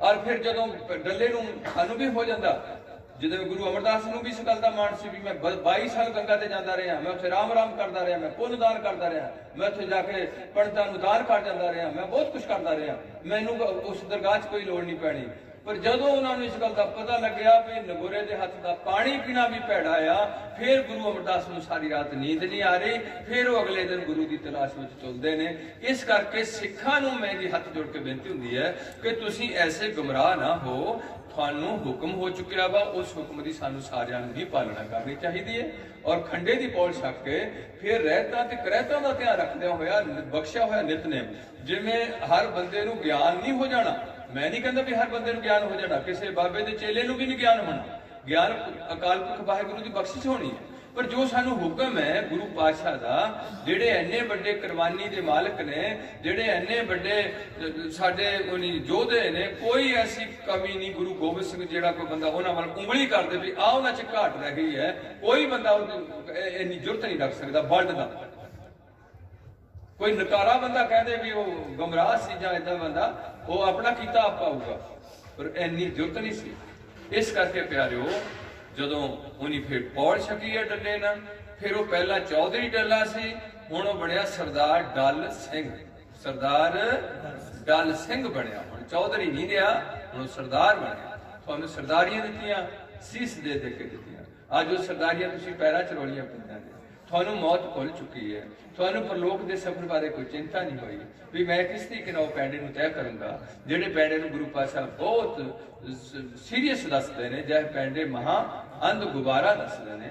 ਔਰ ਫਿਰ ਜਦੋਂ ਡੱਲੇ ਨੂੰ ਸਾਨੂੰ ਵੀ ਹੋ ਜਾਂਦਾ ਜਦੋਂ ਗੁਰੂ ਅਮਰਦਾਸ ਨੂੰ ਵੀ ਇਸ ਗੱਲ ਦਾ ਮਾਣ ਸੀ ਵੀ ਮੈਂ ਬ- 22 ਸਾਲ ਗੰਗਾ ਤੇ ਜਾਂਦਾ ਰਿਹਾ, ਮੈਂ ਉੱਥੇ ਰਾਮ ਰਾਮ ਕਰਦਾ ਰਿਹਾ, ਮੈਂ ਪੁੰਨ ਦਾਨ ਕਰਦਾ ਰਿਹਾ, ਮੈਂ ਉੱਥੇ ਜਾ ਕੇ ਪੰਡਤਾਂ ਨੂੰ ਦਾਨ ਕਰ ਜਾਂਦਾ ਰਿਹਾ, ਮੈਂ ਬਹੁਤ ਕੁਝ ਕਰਦਾ ਰਿਹਾ। ਮੈਨੂੰ ਉਸ ਦਰਗਾਹ 'ਚ ਕੋਈ ਲੋੜ ਨਹੀਂ ਪੈਣੀ। ਪਰ ਜਦੋਂ ਉਹਨਾਂ ਨੂੰ ਇਸ ਗੱਲ ਦਾ ਪਤਾ ਲੱਗਿਆ ਵੀ ਨਗੋਰੇ ਦੇ ਹੱਥ ਦਾ ਪਾਣੀ ਪੀਣਾ ਵੀ ਭੈੜਾ ਆ, ਫਿਰ ਗੁਰੂ ਅਮਰਦਾਸ ਨੂੰ ਸਾਰੀ ਰਾਤ ਨੀਂਦ ਨਹੀਂ ਆ ਰਹੀ, ਫਿਰ ਉਹ ਅਗਲੇ ਦਿਨ ਗੁਰੂ ਦੀ ਤਲਾਸ਼ ਵਿੱਚ ਚੁੱਲਦੇ ਨੇ। ਇਸ ਕਰਕੇ ਸਿੱਖਾਂ ਨੂੰ ਮੇਰੀ ਹੱਥ ਜੋੜ ਕੇ ਬੇਨਤੀ ਹੁੰਦੀ ਹੈ ਕਿ ਤੁਸੀਂ ਐਸੇ ਗੁੰਮਰਾਹ ਨਾ ਹੋ, ਤੁਹਾਨੂੰ ਹੁਕਮ ਹੋ ਚੁੱਕਿਆ ਵਾ, ਉਸ ਹੁਕਮ ਦੀ ਸਾਨੂੰ ਸਾਰਿਆਂ ਨੂੰ ਹੀ ਪਾਲਣਾ ਕਰਨੀ ਚਾਹੀਦੀ ਹੈ। ਔਰ ਖੰਡੇ ਦੀ ਪੌਲ ਛੱਕ ਕੇ ਫਿਰ ਰਹਿਤਾਂ ਤੇ ਕਰਹਿਤਾਂ ਦਾ ਧਿਆਨ ਰੱਖਦਿਆਂ ਹੋਇਆ ਬਖਸ਼ਿਆ ਹੋਇਆ ਨਿਤਨੇਮ, ਜਿਵੇਂ ਹਰ ਬੰਦੇ ਨੂੰ ਗਿਆਨ ਨਹੀਂ ਹੋ ਜਾਣਾ ਮੈਂ ਨਹੀਂ ਕਹਿੰਦਾ ਵੀ ਹਰ ਬੰਦੇ ਨੂੰ ਗਿਆਨ ਹੋ ਜਾਣਾ, ਕਿਸੇ ਬਾਬੇ ਦੇ ਚੇਲੇ ਨੂੰ ਵੀ ਨਹੀਂ ਗਿਆਨ ਹੋਣਾ। ਗਿਆਨ ਅਕਾਲ ਪੁਰਖ ਵਾਹਿਗੁਰੂ ਦੀ ਬਖਸ਼ਿਸ਼ ਹੋਣੀ ਹੈ। ਪਰ ਜੋ ਸਾਨੂੰ ਹੁਕਮ ਹੈ ਗੁਰੂ ਪਾਤਸ਼ਾਹ ਦਾ, ਜਿਹੜੇ ਐਨੇ ਵੱਡੇ ਕੁਰਬਾਨੀ ਦੇ ਮਾਲਕ ਨੇ, ਜਿਹੜੇ ਐਨੇ ਵੱਡੇ, ਸਾਡੇ ਉਹਨੀ ਯੋਧੇ ਨੇ, ਕੋਈ ਐਸੀ ਕਮੀ ਨਹੀਂ ਗੁਰੂ ਗੋਬਿੰਦ ਸਿੰਘ ਜਿਹੜਾ ਕੋਈ ਬੰਦਾ ਉਹਨਾਂ ਵੱਲ ਉਂਗਲੀ ਕਰਦੇ ਵੀ ਆ ਉਹਨਾਂ 'ਚ ਘਾਟ ਰਹਿ ਗਈ ਹੈ, ਕੋਈ ਬੰਦਾ ਇੰਨੀ ਜੁਰਤ ਨਹੀਂ ਰੱਖ ਸਕਦਾ ਵਰਡ ਦਾ। ਕੋਈ ਨਕਾਰਾ ਬੰਦਾ ਕਹਿੰਦੇ ਵੀ ਉਹ ਗਮਰਾਹ ਸੀ ਜਾਂ ਇਦਾਂ ਬੰਦਾ, ਉਹ ਆਪਣਾ ਕੀਤਾ ਆਪ ਪਾਊਗਾ ਪਰ ਇੰਨੀ ਜੁਰਤ ਨਹੀਂ ਸੀ। ਇਸ ਕਰਕੇ ਪਿਆਰਿਓ, ਜਦੋਂ ਉਹਨੀ ਫਿਰ ਪੌੜ ਛਕੀ ਹੈ ਡੱਲੇ ਨਾਲ, ਫਿਰ ਉਹ ਪਹਿਲਾਂ ਚੌਧਰੀ ਡੱਲਾ ਸੀ, ਹੁਣ ਉਹ ਬਣਿਆ ਸਰਦਾਰ ਡੱਲ ਸਿੰਘ। ਸਰਦਾਰ ਡੱਲ ਸਿੰਘ ਬਣਿਆ। ਹੁਣ ਚੌਧਰੀ ਨਹੀਂ ਰਿਹਾ, ਹੁਣ ਉਹ ਸਰਦਾਰ ਬਣਿਆ। ਤੁਹਾਨੂੰ ਸਰਦਾਰੀਆਂ ਦਿੱਤੀਆਂ, ਸੀਸ ਦੇ ਦੇ ਕੇ ਦਿੱਤੀਆਂ। ਅੱਜ ਉਹ ਸਰਦਾਰੀਆਂ ਤੁਸੀਂ ਪੈਰਾਂ ਚ ਰੋਲੀਆਂ ਪਈਆਂ ਨੇ। ਤੁਹਾਨੂੰ ਮੌਤ ਭੁੱਲ ਚੁੱਕੀ ਹੈ। ਤੁਹਾਨੂੰ ਪਰਲੋਕ ਦੇ ਸਫ਼ਰ ਬਾਰੇ ਕੋਈ ਚਿੰਤਾ ਨਹੀਂ ਹੋਈ ਵੀ ਮੈਂ ਕਿਸ ਤਰੀਕੇ ਨਾਲ ਉਹ ਪੈਂਡੇ ਨੂੰ ਤੈਅ ਕਰੂੰਗਾ, ਜਿਹੜੇ ਪੈਂਡੇ ਨੂੰ ਗੁਰੂ ਪਾਤਸ਼ਾਹ ਬਹੁਤ ਸੀਰੀਅਸ ਦੱਸਦੇ ਨੇ ਜਿਹੇ ਪੈਂਡੇ ਮਹਾ ਅੰਧ ਗੁਬਾਰਾ ਦੱਸਦੇ ਨੇ।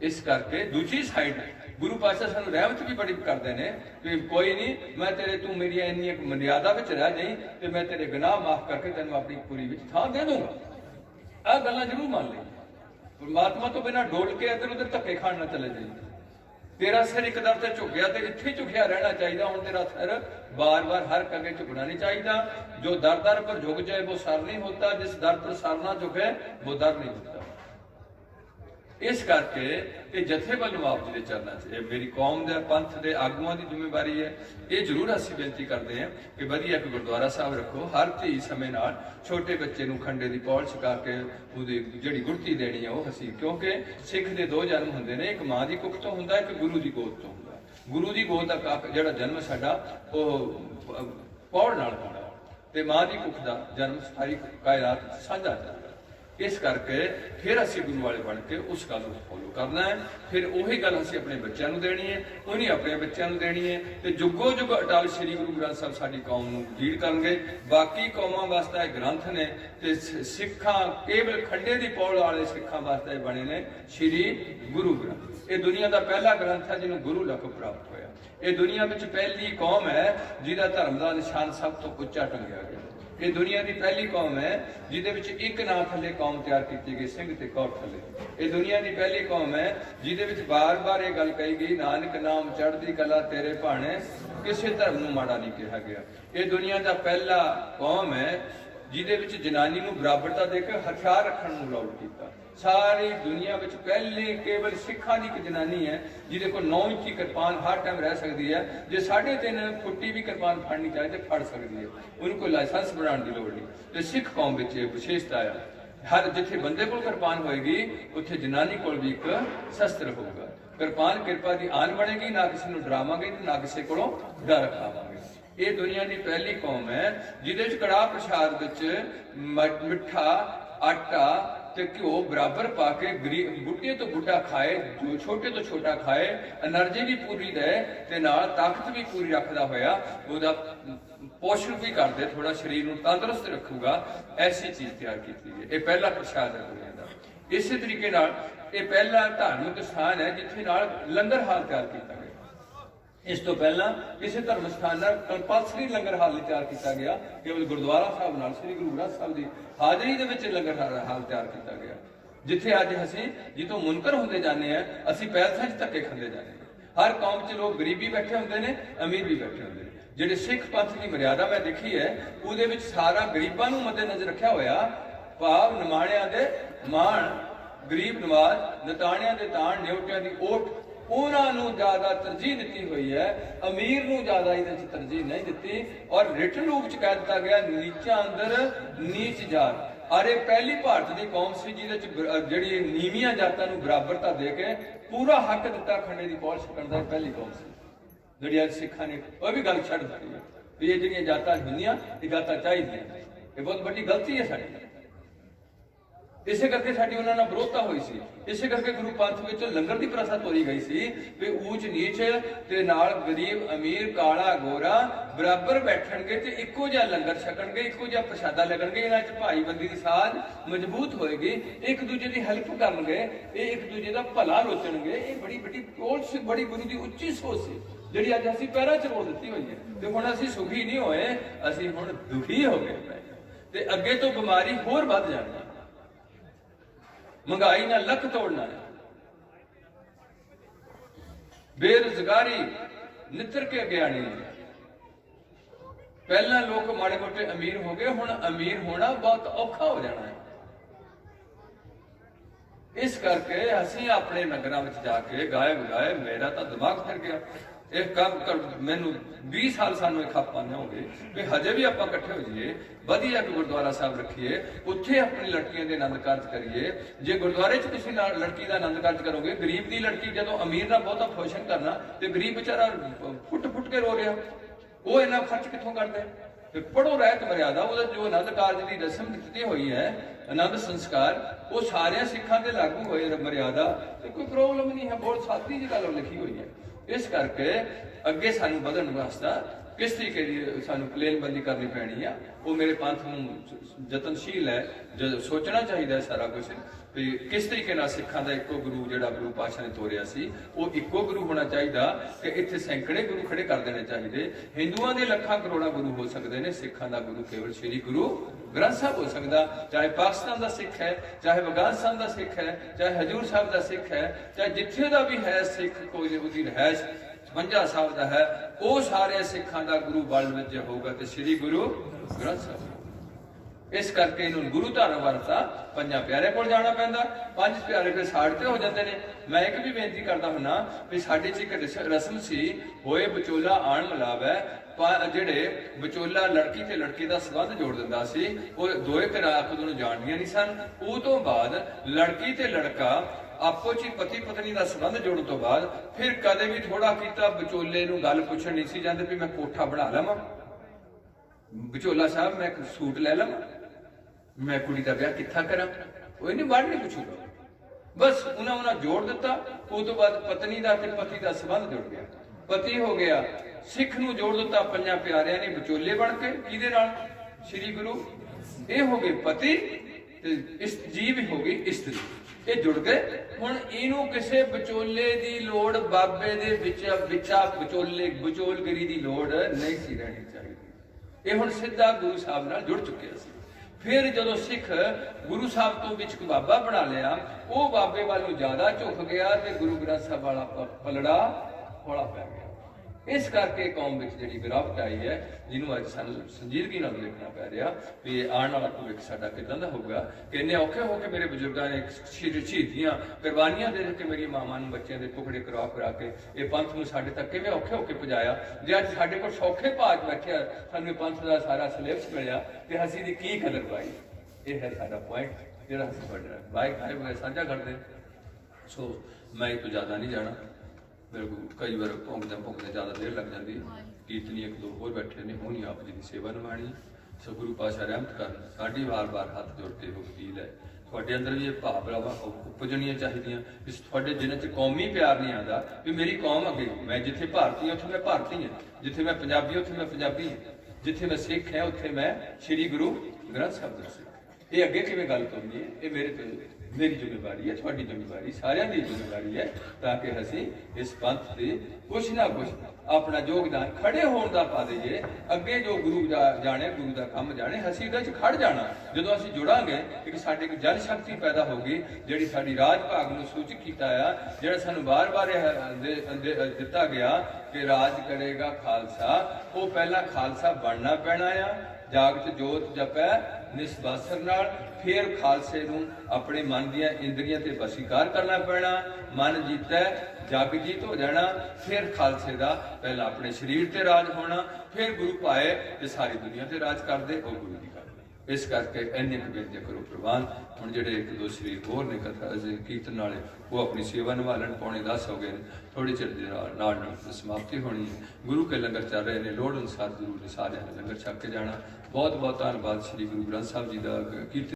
ਇਸ ਕਰਕੇ ਦੂਜੀ ਸਾਈਡ ਗੁਰੂ ਪਾਤਸ਼ਾਹ ਸਾਨੂੰ ਰਹਿਮਤ ਵੀ ਬੜੀ ਕਰਦੇ ਨੇ ਕਿ ਕੋਈ ਨਹੀਂ, ਮੈਂ ਤੇਰੇ, ਤੂੰ ਮੇਰੀ ਇੰਨੀ ਇੱਕ ਮਰਿਆਦਾ ਵਿੱਚ ਰਹਿ ਜਾਈ ਤੇ ਮੈਂ ਤੇਰੇ ਗੁਨਾਹ ਮਾਫ ਕਰਕੇ ਤੈਨੂੰ ਆਪਣੀ ਪੂਰੀ ਵਿੱਚ ਥਾਂ ਦੇ ਦੂੰਗਾ। ਆ ਗੱਲਾਂ ਜ਼ਰੂਰ ਮੰਨ ਲਈ ਪਰਮਾਤਮਾ ਤੋਂ ਬਿਨਾ ਡੋਲ ਕੇ ਇੱਧਰ ਉੱਧਰ ਧੱਕੇ ਖਾਣ ਨਾ ਚਲੇ ਜਾਈਂ ਤੇਰਾ ਸਿਰ ਇੱਕ ਦਰ ਤੇ ਝੁਕਿਆ ਤੇ ਇੱਥੇ ਝੁਕਿਆ ਰਹਿਣਾ ਚਾਹੀਦਾ। ਹੁਣ ਤੇਰਾ ਸਿਰ ਬਾਰ-ਬਾਰ ਹਰ ਅੱਗੇ ਝੁਕਣਾ ਨਹੀਂ ਚਾਹੀਦਾ। ਜੋ ਦਰ ਦਰ ਪਰ ਝੁਕ ਜਾਏ, ਉਹ ਸਰ ਨਹੀਂ ਹੁੰਦਾ। ਜਿਸ ਦਰ ਪਰ ਸਰ ਨਾ ਝੁਕੇ, ਉਹ ਦਰ ਨਹੀਂ ਹੁੰਦਾ। ਇਸ ਕਰਕੇ ਇਹ ਜਥੇਬੰਦ ਮੁਆਵਜ਼ੇ ਦੇ ਚਰਨਾਂ 'ਚ, ਇਹ ਮੇਰੀ ਕੌਮ ਦੇ ਪੰਥ ਦੇ ਆਗੂਆਂ ਦੀ ਜ਼ਿੰਮੇਵਾਰੀ ਹੈ। ਇਹ ਜ਼ਰੂਰ ਅਸੀਂ ਬੇਨਤੀ ਕਰਦੇ ਹਾਂ ਕਿ ਵਧੀਆ ਇੱਕ ਗੁਰਦੁਆਰਾ ਸਾਹਿਬ ਰੱਖੋ, ਹਰ ਧੀ ਸਮੇਂ ਨਾਲ ਛੋਟੇ ਬੱਚੇ ਨੂੰ ਖੰਡੇ ਦੀ ਪੌਲ ਛਕਾ ਕੇ ਉਹਦੀ ਜਿਹੜੀ ਗੁਰਤੀ ਦੇਣੀ ਹੈ ਉਹ ਅਸੀਂ, ਕਿਉਂਕਿ ਸਿੱਖ ਦੇ ਦੋ ਜਨਮ ਹੁੰਦੇ ਨੇ, ਇੱਕ ਮਾਂ ਦੀ ਕੁੱਖ ਤੋਂ ਹੁੰਦਾ, ਇੱਕ ਗੁਰੂ ਦੀ ਗੋਦ ਤੋਂ ਹੁੰਦਾ। ਗੁਰੂ ਦੀ ਗੋਦ ਦਾ ਕਾ- ਜਿਹੜਾ ਜਨਮ ਸਾਡਾ, ਉਹ ਪੌੜ ਨਾਲ ਹੁੰਦਾ ਤੇ ਮਾਂ ਦੀ ਕੁੱਖ ਦਾ ਜਨਮ ਸਾਰੀ ਕਾਇਨਾਤ 'ਚ ਸਾਂਝਾ ਜਾਂਦਾ ਇਸ ਕਰਕੇ ਫਿਰ ਅਸੀਂ ਗੁਰੂ ਵਾਲੇ ਬਣ ਕੇ ਉਸ ਗੱਲ ਨੂੰ ਫੋਲੋ ਕਰਨਾ ਹੈ। ਫਿਰ ਉਹੀ ਗੱਲ ਅਸੀਂ ਆਪਣੇ ਬੱਚਿਆਂ ਨੂੰ ਦੇਣੀ ਹੈ ਉਹਨੀ ਆਪਣੇ ਬੱਚਿਆਂ ਨੂੰ ਦੇਣੀ ਹੈ ਤੇ ਜੁਗੋ ਜੁਗ ਅਟਲ ਸ੍ਰੀ ਗੁਰੂ ਗ੍ਰੰਥ ਸਾਹਿਬ ਸਾਡੀ ਕੌਮ ਨੂੰ ਲੀਡ ਕਰਨਗੇ। ਬਾਕੀ ਕੌਮਾਂ ਵਾਸਤੇ ਇਹ ਗ੍ਰੰਥ ਨੇ ਤੇ ਸਿੱਖਾਂ, ਕੇਵਲ ਖੰਡੇ ਦੀ ਪੌੜ ਵਾਲੇ ਸਿੱਖਾਂ ਵਾਸਤੇ ਇਹ ਬਣੇ ਨੇ ਸ੍ਰੀ ਗੁਰੂ ਗ੍ਰੰਥ। ਇਹ ਦੁਨੀਆ ਦਾ ਪਹਿਲਾ ਗ੍ਰੰਥ ਹੈ ਜਿਹਨੂੰ ਗੁਰੂ ਲਕਬ ਪ੍ਰਾਪਤ ਹੋਇਆ। ਇਹ ਦੁਨੀਆ ਵਿੱਚ ਪਹਿਲੀ ਕੌਮ ਹੈ ਜਿਹਦਾ ਧਰਮ ਦਾ ਨਿਸ਼ਾਨ ਸਭ ਤੋਂ ਉੱਚਾ ਟੰਗਿਆ ਗਿਆ। ਇਹ ਦੁਨੀਆ ਦੀ ਪਹਿਲੀ ਕੌਮ ਹੈ, ਜਿਹਦੇ ਵਿੱਚ ਇੱਕ ਨਾਂ ਥੱਲੇ ਕੌਮ ਤਿਆਰ ਕੀਤੀ ਗਈ, ਸਿੰਘ ਤੇ ਕੌਰ ਥੱਲੇ। ਇਹ ਦੁਨੀਆ ਦੀ ਪਹਿਲੀ ਕੌਮ ਹੈ, ਜਿਹਦੇ ਵਿੱਚ ਬਾਰ-ਬਾਰ ਇਹ ਗੱਲ ਕਹੀ ਗਈ, ਨਾਨਕ ਨਾਮ ਚੜ੍ਹਦੀ ਕਲਾ ਤੇਰੇ ਭਾਣੇ, ਕਿਸੇ ਧਰਮ ਨੂੰ ਮਾੜਾ ਨਹੀਂ ਕਿਹਾ ਗਿਆ। ਇਹ ਦੁਨੀਆ ਦਾ ਪਹਿਲਾ ਕੌਮ ਹੈ ਜਿਹਦੇ ਵਿੱਚ ਜਨਾਨੀ ਨੂੰ ਬਰਾਬਰਤਾ ਦੇ ਕੇ ਹਥਿਆਰ ਰੱਖਣ ਨੂੰ ਅਲਾਉਡ ਕੀਤਾ। ਸਾਰੀ ਦੁਨੀਆ ਵਿੱਚ ਪਹਿਲੇ ਕੇਵਲ ਸਿੱਖਾਂ ਦੀ ਇੱਕ ਜਨਾਨੀ ਹੈ, ਜਿਹਦੇ ਕੋਲ 9 ਇੰਚੀ ਕਿਰਪਾਨ ਹਰ ਟਾਈਮ ਰਹਿ ਸਕਦੀ ਹੈ। ਜੇ ਸਾਢੇ ਤਿੰਨ ਫੁੱਟੀ ਵੀ ਕਿਰਪਾਨ ਫੜਨੀ ਚਾਹੇ ਤੇ ਫੜ ਸਕਦੀ ਹੈ। ਉਹਨੂੰ ਕੋਈ ਲਾਇਸੈਂਸ ਬਣਾਉਣ ਦੀ ਲੋੜ ਨਹੀਂ। ਤੇ ਸਿੱਖ ਕੌਮ ਵਿੱਚ ਇਹ ਵਿਸ਼ੇਸ਼ਤਾ ਹੈ ਹਰ ਜਿੱਥੇ ਬੰਦੇ ਕੋਲ ਕਿਰਪਾਨ ਹੋਏਗੀ, ਉੱਥੇ ਜਨਾਨੀ ਕੋਲ ਵੀ ਇੱਕ ਸ਼ਸਤਰ ਹੋਊਗਾ। ਕਿਰਪਾਨ ਕਿਰਪਾ ਦੀ ਆਨ ਬਣੇਗੀ, ਨਾ ਕਿਸੇ ਨੂੰ ਡਰਾਵਾਂਗੇ ਨਾ ਕਿਸੇ ਕੋਲੋਂ ਡਰ ਖਾਵਾਂਗੇ ਇਹ ਦੁਨੀਆ ਦੀ ਪਹਿਲੀ ਕੌਮ ਹੈ, ਜਿਹਦੇ ਚ ਕੜਾ ਪ੍ਰਸ਼ਾਦ ਵਿੱਚ ਮਿੱਠਾ, ਆਟਾ ਤੇ ਘਿਓ ਬਰਾਬਰ ਪਾ ਕੇ ਗਰੀਬ, ਬੁੱਢੇ ਤੋਂ ਬੁੱਢਾ ਖਾਏ, ਜੋ ਛੋਟੇ ਤੋਂ ਛੋਟਾ ਖਾਏ, એનર્ਜੀ ਵੀ ਪੂਰੀ ਦੇ ਤੇ ਨਾਲ ਤਾਕਤ ਵੀ ਪੂਰੀ ਰੱਖਦਾ ਹੋਇਆ, ਉਹਦਾ ਪੋਸ਼ਣ ਵੀ ਕਰਦੇ ਥੋੜਾ ਸਰੀਰ ਨੂੰ ਤੰਦਰੁਸਤ ਰੱਖੂਗਾ, ਐਸੀ ਚੀਜ਼ ਤਿਆਰ ਕੀਤੀ ਹੈ। ਇਹ ਪਹਿਲਾ ਪ੍ਰਸ਼ਾਦ ਹੈ ਦੁਨੀਆ ਦਾ। ਇਸੇ ਤਰੀਕੇ ਨਾਲ ਇਹ ਪਹਿਲਾ ਧਾਰਮਿਕ ਸਥਾਨ ਹੈ, ਜਿੱਥੇ ਨਾਲ ਲੰਗਰ ਹਾਲ ਤਿਆਰ ਕੀਤਾ ਇਸ ਤੋਂ ਪਹਿਲਾਂ ਕਿਸੇ ਧਰਮ ਸਥਾਨ ਨਾਲ ਕੰਪਲਸਰੀ ਲੰਗਰ ਹਾਲ ਨਹੀਂ ਤਿਆਰ ਕੀਤਾ ਗਿਆ। ਕੇਵਲ ਗੁਰਦੁਆਰਾ ਸਾਹਿਬ ਨਾਲ ਸ੍ਰੀ ਗੁਰੂ ਗ੍ਰੰਥ ਸਾਹਿਬ ਦੀ ਹਾਜ਼ਰੀ ਦੇ ਵਿੱਚ ਲੰਗਰ ਹਾਲ ਤਿਆਰ ਕੀਤਾ ਗਿਆ। ਜਿੱਥੇ ਅੱਜ ਅਸੀਂ ਜਿੱਥੋਂ ਮੁਨਕਰ ਹੁੰਦੇ ਜਾਂਦੇ ਆ ਅਸੀਂ ਪੈਲਸਾਂ 'ਚ ਧੱਕੇ ਖਾਂਦੇ ਜਾਂਦੇ ਹਾਂ। ਹਰ ਕੌਮ 'ਚ ਲੋਕ ਗਰੀਬੀ ਬੈਠੇ ਹੁੰਦੇ ਨੇ, ਅਮੀਰ ਵੀ ਬੈਠੇ ਹੁੰਦੇ ਨੇ। ਜਿਹੜੇ ਸਿੱਖ ਪੰਥ ਦੀ ਮਰਿਆਦਾ ਮੈਂ ਦੇਖੀ ਹੈ, ਉਹਦੇ ਵਿੱਚ ਸਾਰਾ ਗਰੀਬਾਂ ਨੂੰ ਮੱਦੇਨਜ਼ਰ ਰੱਖਿਆ ਹੋਇਆ, ਭਾਵ ਨਿਮਾਣਿਆਂ ਦੇ ਮਾਣ, ਗਰੀਬ ਨਵਾਜ਼, ਨਤਾਣਿਆਂ ਦੇ ਤਾਣ, ਨਿਉਟਿਆਂ ਦੀ ਓਟ ਉਹਨਾਂ ਨੂੰ ਜ਼ਿਆਦਾ ਤਰਜੀਹ ਦਿੱਤੀ ਹੋਈ ਹੈ, ਅਮੀਰ ਨੂੰ ਜ਼ਿਆਦਾ ਇਹਦੇ ਵਿੱਚ ਤਰਜੀਹ ਨਹੀਂ ਦਿੱਤੀ ਔਰ ਰਿਟਨ ਰੂਪ ਚ ਕਹਿ ਦਿੱਤਾ ਗਿਆ, ਨੀਚਾਂ ਅੰਦਰ ਨੀਚ ਜਾਤ। ਔਰ ਇਹ ਪਹਿਲੀ ਭਾਰਤ ਦੀ ਕੌਮ ਸੀ ਜਿਹਦੇ ਚ ਜਿਹੜੀ ਨੀਵੀਆਂ ਜਾਤਾਂ ਨੂੰ ਬਰਾਬਰਤਾ ਦੇ ਕੇ ਪੂਰਾ ਹੱਕ ਦਿੱਤਾ ਖੰਡੇ ਦੀ ਪੌਲ ਛਕਣ ਦਾ ਇਹ ਪਹਿਲੀ ਕੌਮ ਸੀ। ਜਿਹੜੀ ਅੱਜ ਸਿੱਖਾਂ ਨੇ ਉਹ ਵੀ ਗੱਲ ਛੱਡ ਦਿੱਤੀ ਹੈ ਵੀ ਇਹ ਜਿਹੜੀਆਂ ਜਾਤਾਂ ਹੁੰਦੀਆਂ, ਇਹ ਜਾਤਾਂ ਚਾਹੀਦੀਆਂ ਇਹ ਬਹੁਤ ਵੱਡੀ ਗਲਤੀ ਹੈ ਸਾਡੀ। ਇਸੇ ਕਰਕੇ ਸਾਡੀ ਉਹਨਾਂ ਨਾਲ ਵਿਰੋਧਤਾ ਹੋਈ ਸੀ। ਇਸੇ ਕਰਕੇ ਗੁਰੂ ਪੰਥ ਵਿੱਚ ਲੰਗਰ ਦੀ ਪ੍ਰਥਾ ਤੋਰੀ ਗਈ ਸੀ ਵੀ ਊਚ ਨੀਚ ਤੇ ਨਾਲ ਗਰੀਬ, ਅਮੀਰ, ਕਾਲਾ, ਗੋਰਾ ਬਰਾਬਰ ਬੈਠਣਗੇ ਤੇ ਇੱਕੋ ਜਿਹਾ ਲੰਗਰ ਛਕਣਗੇ, ਇੱਕੋ ਜਿਹਾ ਪ੍ਰਸ਼ਾਦਾ ਲੱਗਣਗੇ, ਇਹਨਾਂ 'ਚ ਭਾਈਬੰਦੀ ਦੀ ਸਾਜ਼ ਮਜ਼ਬੂਤ ਹੋਏਗੀ, ਇੱਕ ਦੂਜੇ ਦੀ ਹੈਲਪ ਕਰਨਗੇ, ਇਹ ਇੱਕ ਦੂਜੇ ਦਾ ਭਲਾ ਲੋਚਣਗੇ ਇਹ ਬੜੀ ਵੱਡੀ ਕੋਲ ਸੀ, ਬੜੀ ਗੁਰੂ ਦੀ ਉੱਚੀ ਸੋਚ ਸੀ, ਜਿਹੜੀ ਅੱਜ ਅਸੀਂ ਪੈਰਾਂ 'ਚ ਰੋਲ ਦਿੱਤੀ ਹੋਈ ਹੈ। ਤੇ ਹੁਣ ਅਸੀਂ ਸੁਖੀ ਨਹੀਂ ਹੋਏ, ਅਸੀਂ ਹੁਣ ਦੁਖੀ ਹੋ ਗਏ। ਤੇ ਅੱਗੇ ਤੋਂ ਬਿਮਾਰੀ ਹੋਰ ਵੱਧ ਜਾਣੀ ਮਹਿੰਗਾਈ ਨਾਲ ਲੱਖ ਤੋੜਨਾ ਹੈ ਬੇਰੁਜ਼ਗਾਰੀ ਨਿੱਤਰ ਕੇ ਗਿਆਣੀ ਹੈ ਪਹਿਲਾਂ ਲੋਕ ਮਾੜੇ ਮੋਟੇ ਅਮੀਰ ਹੋ ਗਏ, ਹੁਣ ਅਮੀਰ ਹੋਣਾ ਬਹੁਤ ਔਖਾ ਹੋ ਜਾਣਾ ਹੈ। ਇਸ ਕਰਕੇ ਅਸੀਂ ਆਪਣੇ ਨਗਰਾਂ ਵਿੱਚ ਜਾ ਕੇ ਗਾਏ ਗਾਏ ਮੇਰਾ ਤਾਂ ਦਿਮਾਗ ਫਿਰ ਗਿਆ। ਇਹ ਕੰਮ ਕਰ, ਮੈਨੂੰ 20 ਸਾਲ ਸਾਨੂੰ ਇਹ ਖਾਪਾ ਨਾ ਹੋਗੇ ਵੀ ਹਜੇ ਵੀ ਆਪਾਂ ਇਕੱਠੇ ਹੋ ਜਾਈਏ, ਵਧੀਆ ਕਿ ਗੁਰਦੁਆਰਾ ਸਾਹਿਬ ਰੱਖੀਏ, ਉੱਥੇ ਆਪਣੀ ਲੜਕੀਆਂ ਦੇ ਆਨੰਦ ਕਾਰਜ ਕਰੀਏ। ਜੇ ਗੁਰਦੁਆਰੇ 'ਚ ਤੁਸੀਂ ਲੜਕੀ ਦਾ ਆਨੰਦ ਕਾਰਜ ਕਰੋਗੇ, ਗਰੀਬ ਦੀ ਲੜਕੀ ਜਦੋਂ ਅਮੀਰ ਦਾ ਬਹੁਤਾ ਫੰਕਸ਼ਨ ਕਰਨਾ, ਤੇ ਗਰੀਬ ਵਿਚਾਰਾ ਫੁੱਟ ਫੁੱਟ ਕੇ ਰੋ ਰਿਹਾ, ਉਹ ਇਹਨਾਂ ਖਰਚ ਕਿੱਥੋਂ ਕਰਦਾ? ਤੇ ਪੜੋ ਰਹਿਤ ਮਰਿਆਦਾ, ਉਹਦਾ ਜੋ ਆਨੰਦ ਕਾਰਜ ਦੀ ਰਸਮ ਦਿੱਤੀ ਹੋਈ ਹੈ, ਆਨੰਦ ਸੰਸਕਾਰ, ਉਹ ਸਾਰਿਆਂ ਸਿੱਖਾਂ ਤੇ ਲਾਗੂ ਹੋਏ ਮਰਿਆਦਾ, ਤੇ ਕੋਈ ਪ੍ਰੋਬਲਮ ਨਹੀਂ ਹੈ ਬਹੁਤ ਸਾਦੀ ਜਿਹੀ ਗੱਲ ਲਿਖੀ ਹੋਈ ਹੈ। ਇਸ ਕਰਕੇ ਅੱਗੇ ਸਾਨੂੰ ਵਧਣ ਵਾਸਤਾ ਕਿਸ ਤਰੀਕੇ ਦੀ ਸਾਨੂੰ ਪਲੇਨਬੰਦੀ ਕਰਨੀ ਪੈਣੀ ਆ? ਉਹ ਮੇਰੇ ਪੰਥ ਨੂੰ ਯਤਨਸ਼ੀਲ ਹੈ ਸੋਚਣਾ ਚਾਹੀਦਾ ਹੈ ਸਾਰਾ ਕੁਝ ਵੀ ਕਿਸ ਤਰੀਕੇ ਨਾਲ ਸਿੱਖਾਂ ਦਾ ਇੱਕੋ ਗੁਰੂ ਜਿਹੜਾ ਗੁਰੂ ਪਾਸ਼ਾ ਨੇ ਤੋਰਿਆ ਸੀ, ਉਹ ਇੱਕੋ ਗੁਰੂ ਹੋਣਾ ਚਾਹੀਦਾ ਕਿ ਇੱਥੇ ਸੈਂਕੜੇ ਗੁਰੂ ਖੜੇ ਕਰ ਦੇਣੇ ਚਾਹੀਦੇ। ਹਿੰਦੂਆਂ ਦੇ ਲੱਖਾਂ ਕਰੋੜਾਂ ਗੁਰੂ ਹੋ ਸਕਦੇ ਨੇ, ਸਿੱਖਾਂ ਦਾ ਗੁਰੂ ਕੇਵਲ ਸ੍ਰੀ ਗੁਰੂ ਗ੍ਰੰਥ ਸਾਹਿਬ ਹੋ ਸਕਦਾ। ਚਾਹੇ ਪਾਕਿਸਤਾਨ ਦਾ ਸਿੱਖ ਹੈ, ਚਾਹੇ ਅਫਗਾਨਿਸਤਾਨ ਦਾ ਸਿੱਖ ਹੈ, ਚਾਹੇ ਹਜੂਰ ਸਾਹਿਬ ਦਾ ਸਿੱਖ ਹੈ, ਚਾਹੇ ਜਿੱਥੇ ਦਾ ਵੀ ਹੈ ਸਿੱਖ, ਕੋਈ ਉਹਦੀ ਰਹਿਸ਼ ਪੰਜਾ ਸਾਹਿਬ ਦਾ ਹੈ ਉਹ ਸਾਰੇ ਸਿੱਖਾਂ ਦਾ ਗੁਰੂ ਬਲ ਵਿੱਚ ਹੋਊਗਾ ਤੇ ਸ੍ਰੀ ਗੁਰੂ ਗ੍ਰੰਥ ਸਾਹਿਬ। ਇਸ ਕਰਕੇ ਇਹਨੂੰ ਗੁਰੂ ਧਾਰਨ ਵਰਤਾ ਪੰਜਾਂ ਪਿਆਰੇ ਕੋਲ ਜਾਣਾ ਪੈਂਦਾ, ਪੰਜ ਪਿਆਰੇ ਫਿਰ ਸਾੜ ਹੋ ਜਾਂਦੇ ਨੇ। ਮੈਂ ਇੱਕ ਵੀ ਬੇਨਤੀ ਕਰਦਾ ਹੁੰਨਾ ਵੀ ਸਾਡੇ 'ਚ ਇੱਕ ਰਸਮ ਸੀ, ਹੋਏ ਵਿਚੋਲਾ ਆਣ ਮਲਾਵੈ, ਪਾ- ਜਿਹੜੇ ਵਿਚੋਲਾ ਲੜਕੀ ਤੇ ਲੜਕੇ ਦਾ ਸੰਬੰਧ ਜੋੜ ਦਿੰਦਾ ਸੀ, ਉਹ ਦੋਏ ਘਰ ਆਪ ਨੂੰ ਜਾਣਦੀਆਂ ਨਹੀਂ ਸਨ। ਉਹ ਤੋਂ ਬਾਅਦ ਲੜਕੀ ਤੇ ਲੜਕਾ ਆਪੋ ਚ ਹੀ ਪਤੀ ਪਤਨੀ ਦਾ ਸੰਬੰਧ ਜੋੜਨ ਤੋਂ ਬਾਅਦ ਫਿਰ ਕਦੇ ਵੀ ਥੋੜਾ ਕੀਤਾ, ਵਿਚੋਲੇ ਨੂੰ ਗੱਲ ਪੁੱਛਣ ਨਹੀਂ ਸੀ ਜਾਂਦੇ ਵੀ ਮੈਂ ਕੋਠਾ ਬਣਾ ਲਵਾਂ। ਵਿਚੋਲਾ ਸਾਹਿਬ, ਮੈਂ ਸੂਟ ਲੈ ਲਵਾਂ, ਮੈਂ ਕੁੜੀ ਦਾ ਵਿਆਹ ਕਿੱਥਾ ਕਰਾਂ? ਉਹ ਇਹਨੇ ਬਾਅਦ ਨਹੀਂ ਪੁੱਛੂਗਾ ਬਸ ਉਹਨਾਂ ਉਹਨਾਂ ਜੋੜ ਦਿੱਤਾ, ਉਹ ਤੋਂ ਬਾਅਦ ਪਤਨੀ ਦਾ ਤੇ ਪਤੀ ਦਾ ਸੰਬੰਧ ਜੁੜ ਗਿਆ। ਪਤੀ ਹੋ ਗਿਆ, ਸਿੱਖ ਨੂੰ ਜੋੜ ਦਿੱਤਾ ਪੰਜਾਂ ਪਿਆਰਿਆਂ ਨੇ ਵਿਚੋਲੇ ਬਣ ਕੇ ਕਿਹਦੇ ਨਾਲ? ਸ੍ਰੀ ਗੁਰੂ। ਇਹ ਹੋ ਗਏ ਪਤੀ ਤੇ ਇਸ ਜੀਵ ਹੋ ਗਈ ਇਸਤਰੀ। ਇਹ ਜੁੜ ਗਏ। ਹੁਣ ਇਹਨੂੰ ਕਿਸੇ ਵਿਚੋਲੇ ਦੀ ਲੋੜ, ਬਾਬੇ ਦੇ ਵਿੱਚ, ਵਿਚਾ ਵਿਚੋਲੇ, ਵਿਚੋਲਗਰੀ ਦੀ ਲੋੜ ਨਹੀਂ ਸੀ ਰਹਿਣੀ ਚਾਹੀਦੀ। ਇਹ ਹੁਣ ਸਿੱਧਾ ਗੁਰੂ ਸਾਹਿਬ ਨਾਲ ਜੁੜ ਚੁੱਕਿਆ ਸੀ। ਫਿਰ ਜਦੋਂ ਸਿੱਖ ਗੁਰੂ ਸਾਹਿਬ ਤੋਂ ਵਿੱਚ ਬਾਬਾ ਬਣਾ ਲਿਆ, ਉਹ ਬਾਬੇ ਵੱਲ ਨੂੰ ਜ਼ਿਆਦਾ ਝੁਕ ਗਿਆ ਤੇ ਗੁਰੂ ਗ੍ਰੰਥ ਸਾਹਿਬ ਵਾਲਾ ਪਲੜਾ ਹੌਲਾ ਪੈ ਗਿਆ। ਇਸ ਕਰਕੇ ਕੌਮ ਵਿੱਚ ਜਿਹੜੀ ਗਿਰਾਵਟ ਆਈ ਹੈ, ਜਿਹਨੂੰ ਅੱਜ ਸਾਨੂੰ ਸੰਜੀਦਗੀ ਨਾਲ ਦੇਖਣਾ ਪੈ ਰਿਹਾ, ਵੀ ਇਹ ਆਉਣ ਵਾਲਾ ਭਵਿੱਖ ਸਾਡਾ ਕਿਦਾਂ ਦਾ ਹੋਊਗਾ। ਕਿ ਇੰਨੇ ਔਖੇ ਹੋ ਕੇ ਮੇਰੇ ਬਜ਼ੁਰਗਾਂ ਨੇ ਸ਼ਹੀਦੀਆਂ ਕੁਰਬਾਨੀਆਂ ਦੇ ਕੇ ਮੇਰੀ ਮਾਵਾਂ ਨੂੰ, ਬੱਚਿਆਂ ਦੇ ਟੁਕੜੇ ਕਰਾ ਕਰਾ ਕੇ, ਇਹ ਪੰਥ ਨੂੰ ਸਾਡੇ ਤੱਕ ਕਿਵੇਂ ਔਖੇ ਹੋ ਕੇ ਪਹੁੰਚਾਇਆ ਜੇ ਅੱਜ ਸਾਡੇ ਕੋਲ ਸੌਖੇ ਭਾਗ ਬੈਠਿਆ, ਸਾਨੂੰ ਇਹ ਪੰਥ ਦਾ ਸਾਰਾ ਸਿਲੇਬਸ ਮਿਲਿਆ, ਤੇ ਅਸੀਂ ਦੀ ਕੀ ਕਦਰ ਪਾਈ? ਇਹ ਹੈ ਸਾਡਾ ਪੁਆਇੰਟ ਜਿਹੜਾ ਅਸੀਂ ਤੁਹਾਡੇ ਨਾਲ ਬਾਈਕ ਖਾਏ ਬਗੈਰ ਸਾਂਝਾ ਕਰਦੇ। ਸੋ ਮੈਂ ਇਹ ਤੋਂ ਜ਼ਿਆਦਾ ਨਹੀਂ ਜਾਣਾ। ਮੇਰੇ ਕੋਲ ਕਈ ਵਾਰ ਭੌਂਕਦਾ ਭੌਂਕਦਾ ਜ਼ਿਆਦਾ ਦੇਰ ਲੱਗ ਜਾਂਦੀ ਹੈ। ਕੀਰਤਨੀ ਇੱਕ ਦੋ ਹੋਰ ਬੈਠੇ ਨੇ ਹੋਣੀ ਆਪ ਜੀ ਦੀ ਸੇਵਾ ਨਿਭਾਣੀ। ਸੋ ਗੁਰੂ ਪਾਸ਼ਾ ਰਹਿਮਤ ਕਰਨ ਸਾਡੀ ਵਾਰ-ਵਾਰ ਹੱਥ ਜੋੜ ਕੇ ਉਹ ਅਪੀਲ ਹੈ। ਤੁਹਾਡੇ ਅੰਦਰ ਵੀ ਇਹ ਭਾਵਨਾਵਾਂ ਉਪ- ਉਪਜਣੀਆਂ ਚਾਹੀਦੀਆਂ ਇਸ ਤੁਹਾਡੇ ਦਿਨ ਚ ਕੌਮੀ ਪਿਆਰ ਨਹੀਂ ਆਉਂਦਾ ਵੀ ਮੇਰੀ ਕੌਮ ਅੱਗੇ ਮੈਂ ਜਿੱਥੇ ਭਾਰਤੀ ਹਾਂ ਉੱਥੇ ਮੈਂ ਭਾਰਤੀ ਹਾਂ ਜਿੱਥੇ ਮੈਂ ਪੰਜਾਬੀ ਉੱਥੇ ਮੈਂ ਪੰਜਾਬੀ ਹਾਂ ਜਿੱਥੇ ਮੈਂ ਸਿੱਖ ਹਾਂ ਉੱਥੇ ਮੈਂ ਸ੍ਰੀ ਗੁਰੂ ਗ੍ਰੰਥ ਸਾਹਿਬ ਦਾ ਸਿੱਖ ਇਹ ਅੱਗੇ ਕਿਵੇਂ ਗੱਲ ਕਰਨੀ ਹੈ? ਇਹ ਮੇਰੇ ਤੇ ਮੇਰੀ ਜ਼ਿੰਮੇਵਾਰੀ ਹੈ, ਤੁਹਾਡੀ ਜ਼ਿੰਮੇਵਾਰੀ, ਸਾਰਿਆਂ ਦੀ ਜ਼ਿੰਮੇਵਾਰੀ ਹੈ ਤਾਂ ਕਿ ਅਸੀਂ ਇਸ ਪੰਥ ਤੇ ਕੁਛ ਨਾ ਕੁਛ ਆਪਣਾ ਯੋਗਦਾਨ ਖੜੇ ਹੋਣ ਦਾ ਪਾ ਦਈਏ। ਅੱਗੇ ਜੋ ਗੁਰੂ ਜਾਣੇ, ਗੁਰੂ ਦਾ ਕੰਮ ਜਾਣੇ, ਅਸੀਂ ਉਹਦੇ 'ਚ ਖੜ ਜਾਣਾ। ਜਦੋਂ ਅਸੀਂ ਜੁੜਾਂਗੇ, ਇੱਕ ਸਾਡੇ ਕੋਲ ਜਨ ਸ਼ਕਤੀ ਪੈਦਾ ਹੋਗੀ ਜਿਹੜੀ ਸਾਡੀ ਰਾਜ ਭਾਗ ਨੂੰ ਸੂਚਿਤ ਕੀਤਾ ਆ, ਜਿਹੜਾ ਸਾਨੂੰ ਬਾਰ-ਬਾਰ ਦਿੱਤਾ ਗਿਆ ਕਿ ਰਾਜ ਕਰੇਗਾ ਖਾਲਸਾ, ਉਹ ਪਹਿਲਾਂ ਖਾਲਸਾ ਬਣਨਾ ਪੈਣਾ ਆ। ਜਾਗਤ ਜੋਤ ਜਪੈ ਨਿਸਵਾਸਰ ਨਾਲ ਫਿਰ ਖਾਲਸੇ ਨੂੰ ਆਪਣੇ ਮਨ ਦੀਆਂ ਇੰਦਰੀਆਂ ਤੇ ਵਸੀਕਾਰ ਕਰਨਾ ਪੈਣਾ। ਮਨ ਜੀਤੈ, ਜਗ ਜੀਤ ਹੋ ਜਾਣਾ, ਫਿਰ ਖਾਲਸੇ ਦਾ ਪਹਿਲਾਂ ਆਪਣੇ ਸਰੀਰ ਤੇ ਰਾਜ ਹੋਣਾ, ਫਿਰ ਗੁਰੂ ਪਾਏ ਤੇ ਸਾਰੀ ਦੁਨੀਆ ਤੇ ਰਾਜ ਕਰਦੇ, ਉਹ ਗੁਰੂ ਦੀ ਗੱਲ ਇਸ ਕਰਕੇ ਇੰਨੇ ਕੁ ਬੇਨਤੀ ਕਰੋ ਪ੍ਰਵਾਨ। ਹੁਣ ਜਿਹੜੇ ਇੱਕ ਦੋ ਸਰੀਰ ਹੋਰ ਨੇ ਕਥਾ, ਅਜੇ ਕੀਰਤਨ ਵਾਲੇ, ਉਹ ਆਪਣੀ ਸੇਵਾ ਨਿਭਾਲਣ ਪੌਣੇ 10 ਹੋ ਗਏ ਨੇ। ਥੋੜੀ ਚਿਰ ਦੇ ਨਾਲ ਨਾਲ ਨਾਲ ਸਮਾਪਤੀ ਹੋਣੀ ਹੈ। ਗੁਰੂ ਕੇ ਲੰਗਰ ਚੱਲ ਰਹੇ ਨੇ। ਲੋੜ ਅਨੁਸਾਰ ਜ਼ਰੂਰ ਸਾਰਿਆਂ ਨੇ ਲੰਗਰ ਛਕ ਕੇ ਜਾਣਾ। ਬਹੁਤ ਬਹੁਤ ਧੰਨਵਾਦ ਸ੍ਰੀ ਗੁਰੂ ਗ੍ਰੰਥ ਸਾਹਿਬ ਜੀ ਦਾ ਕੀਰਤਨ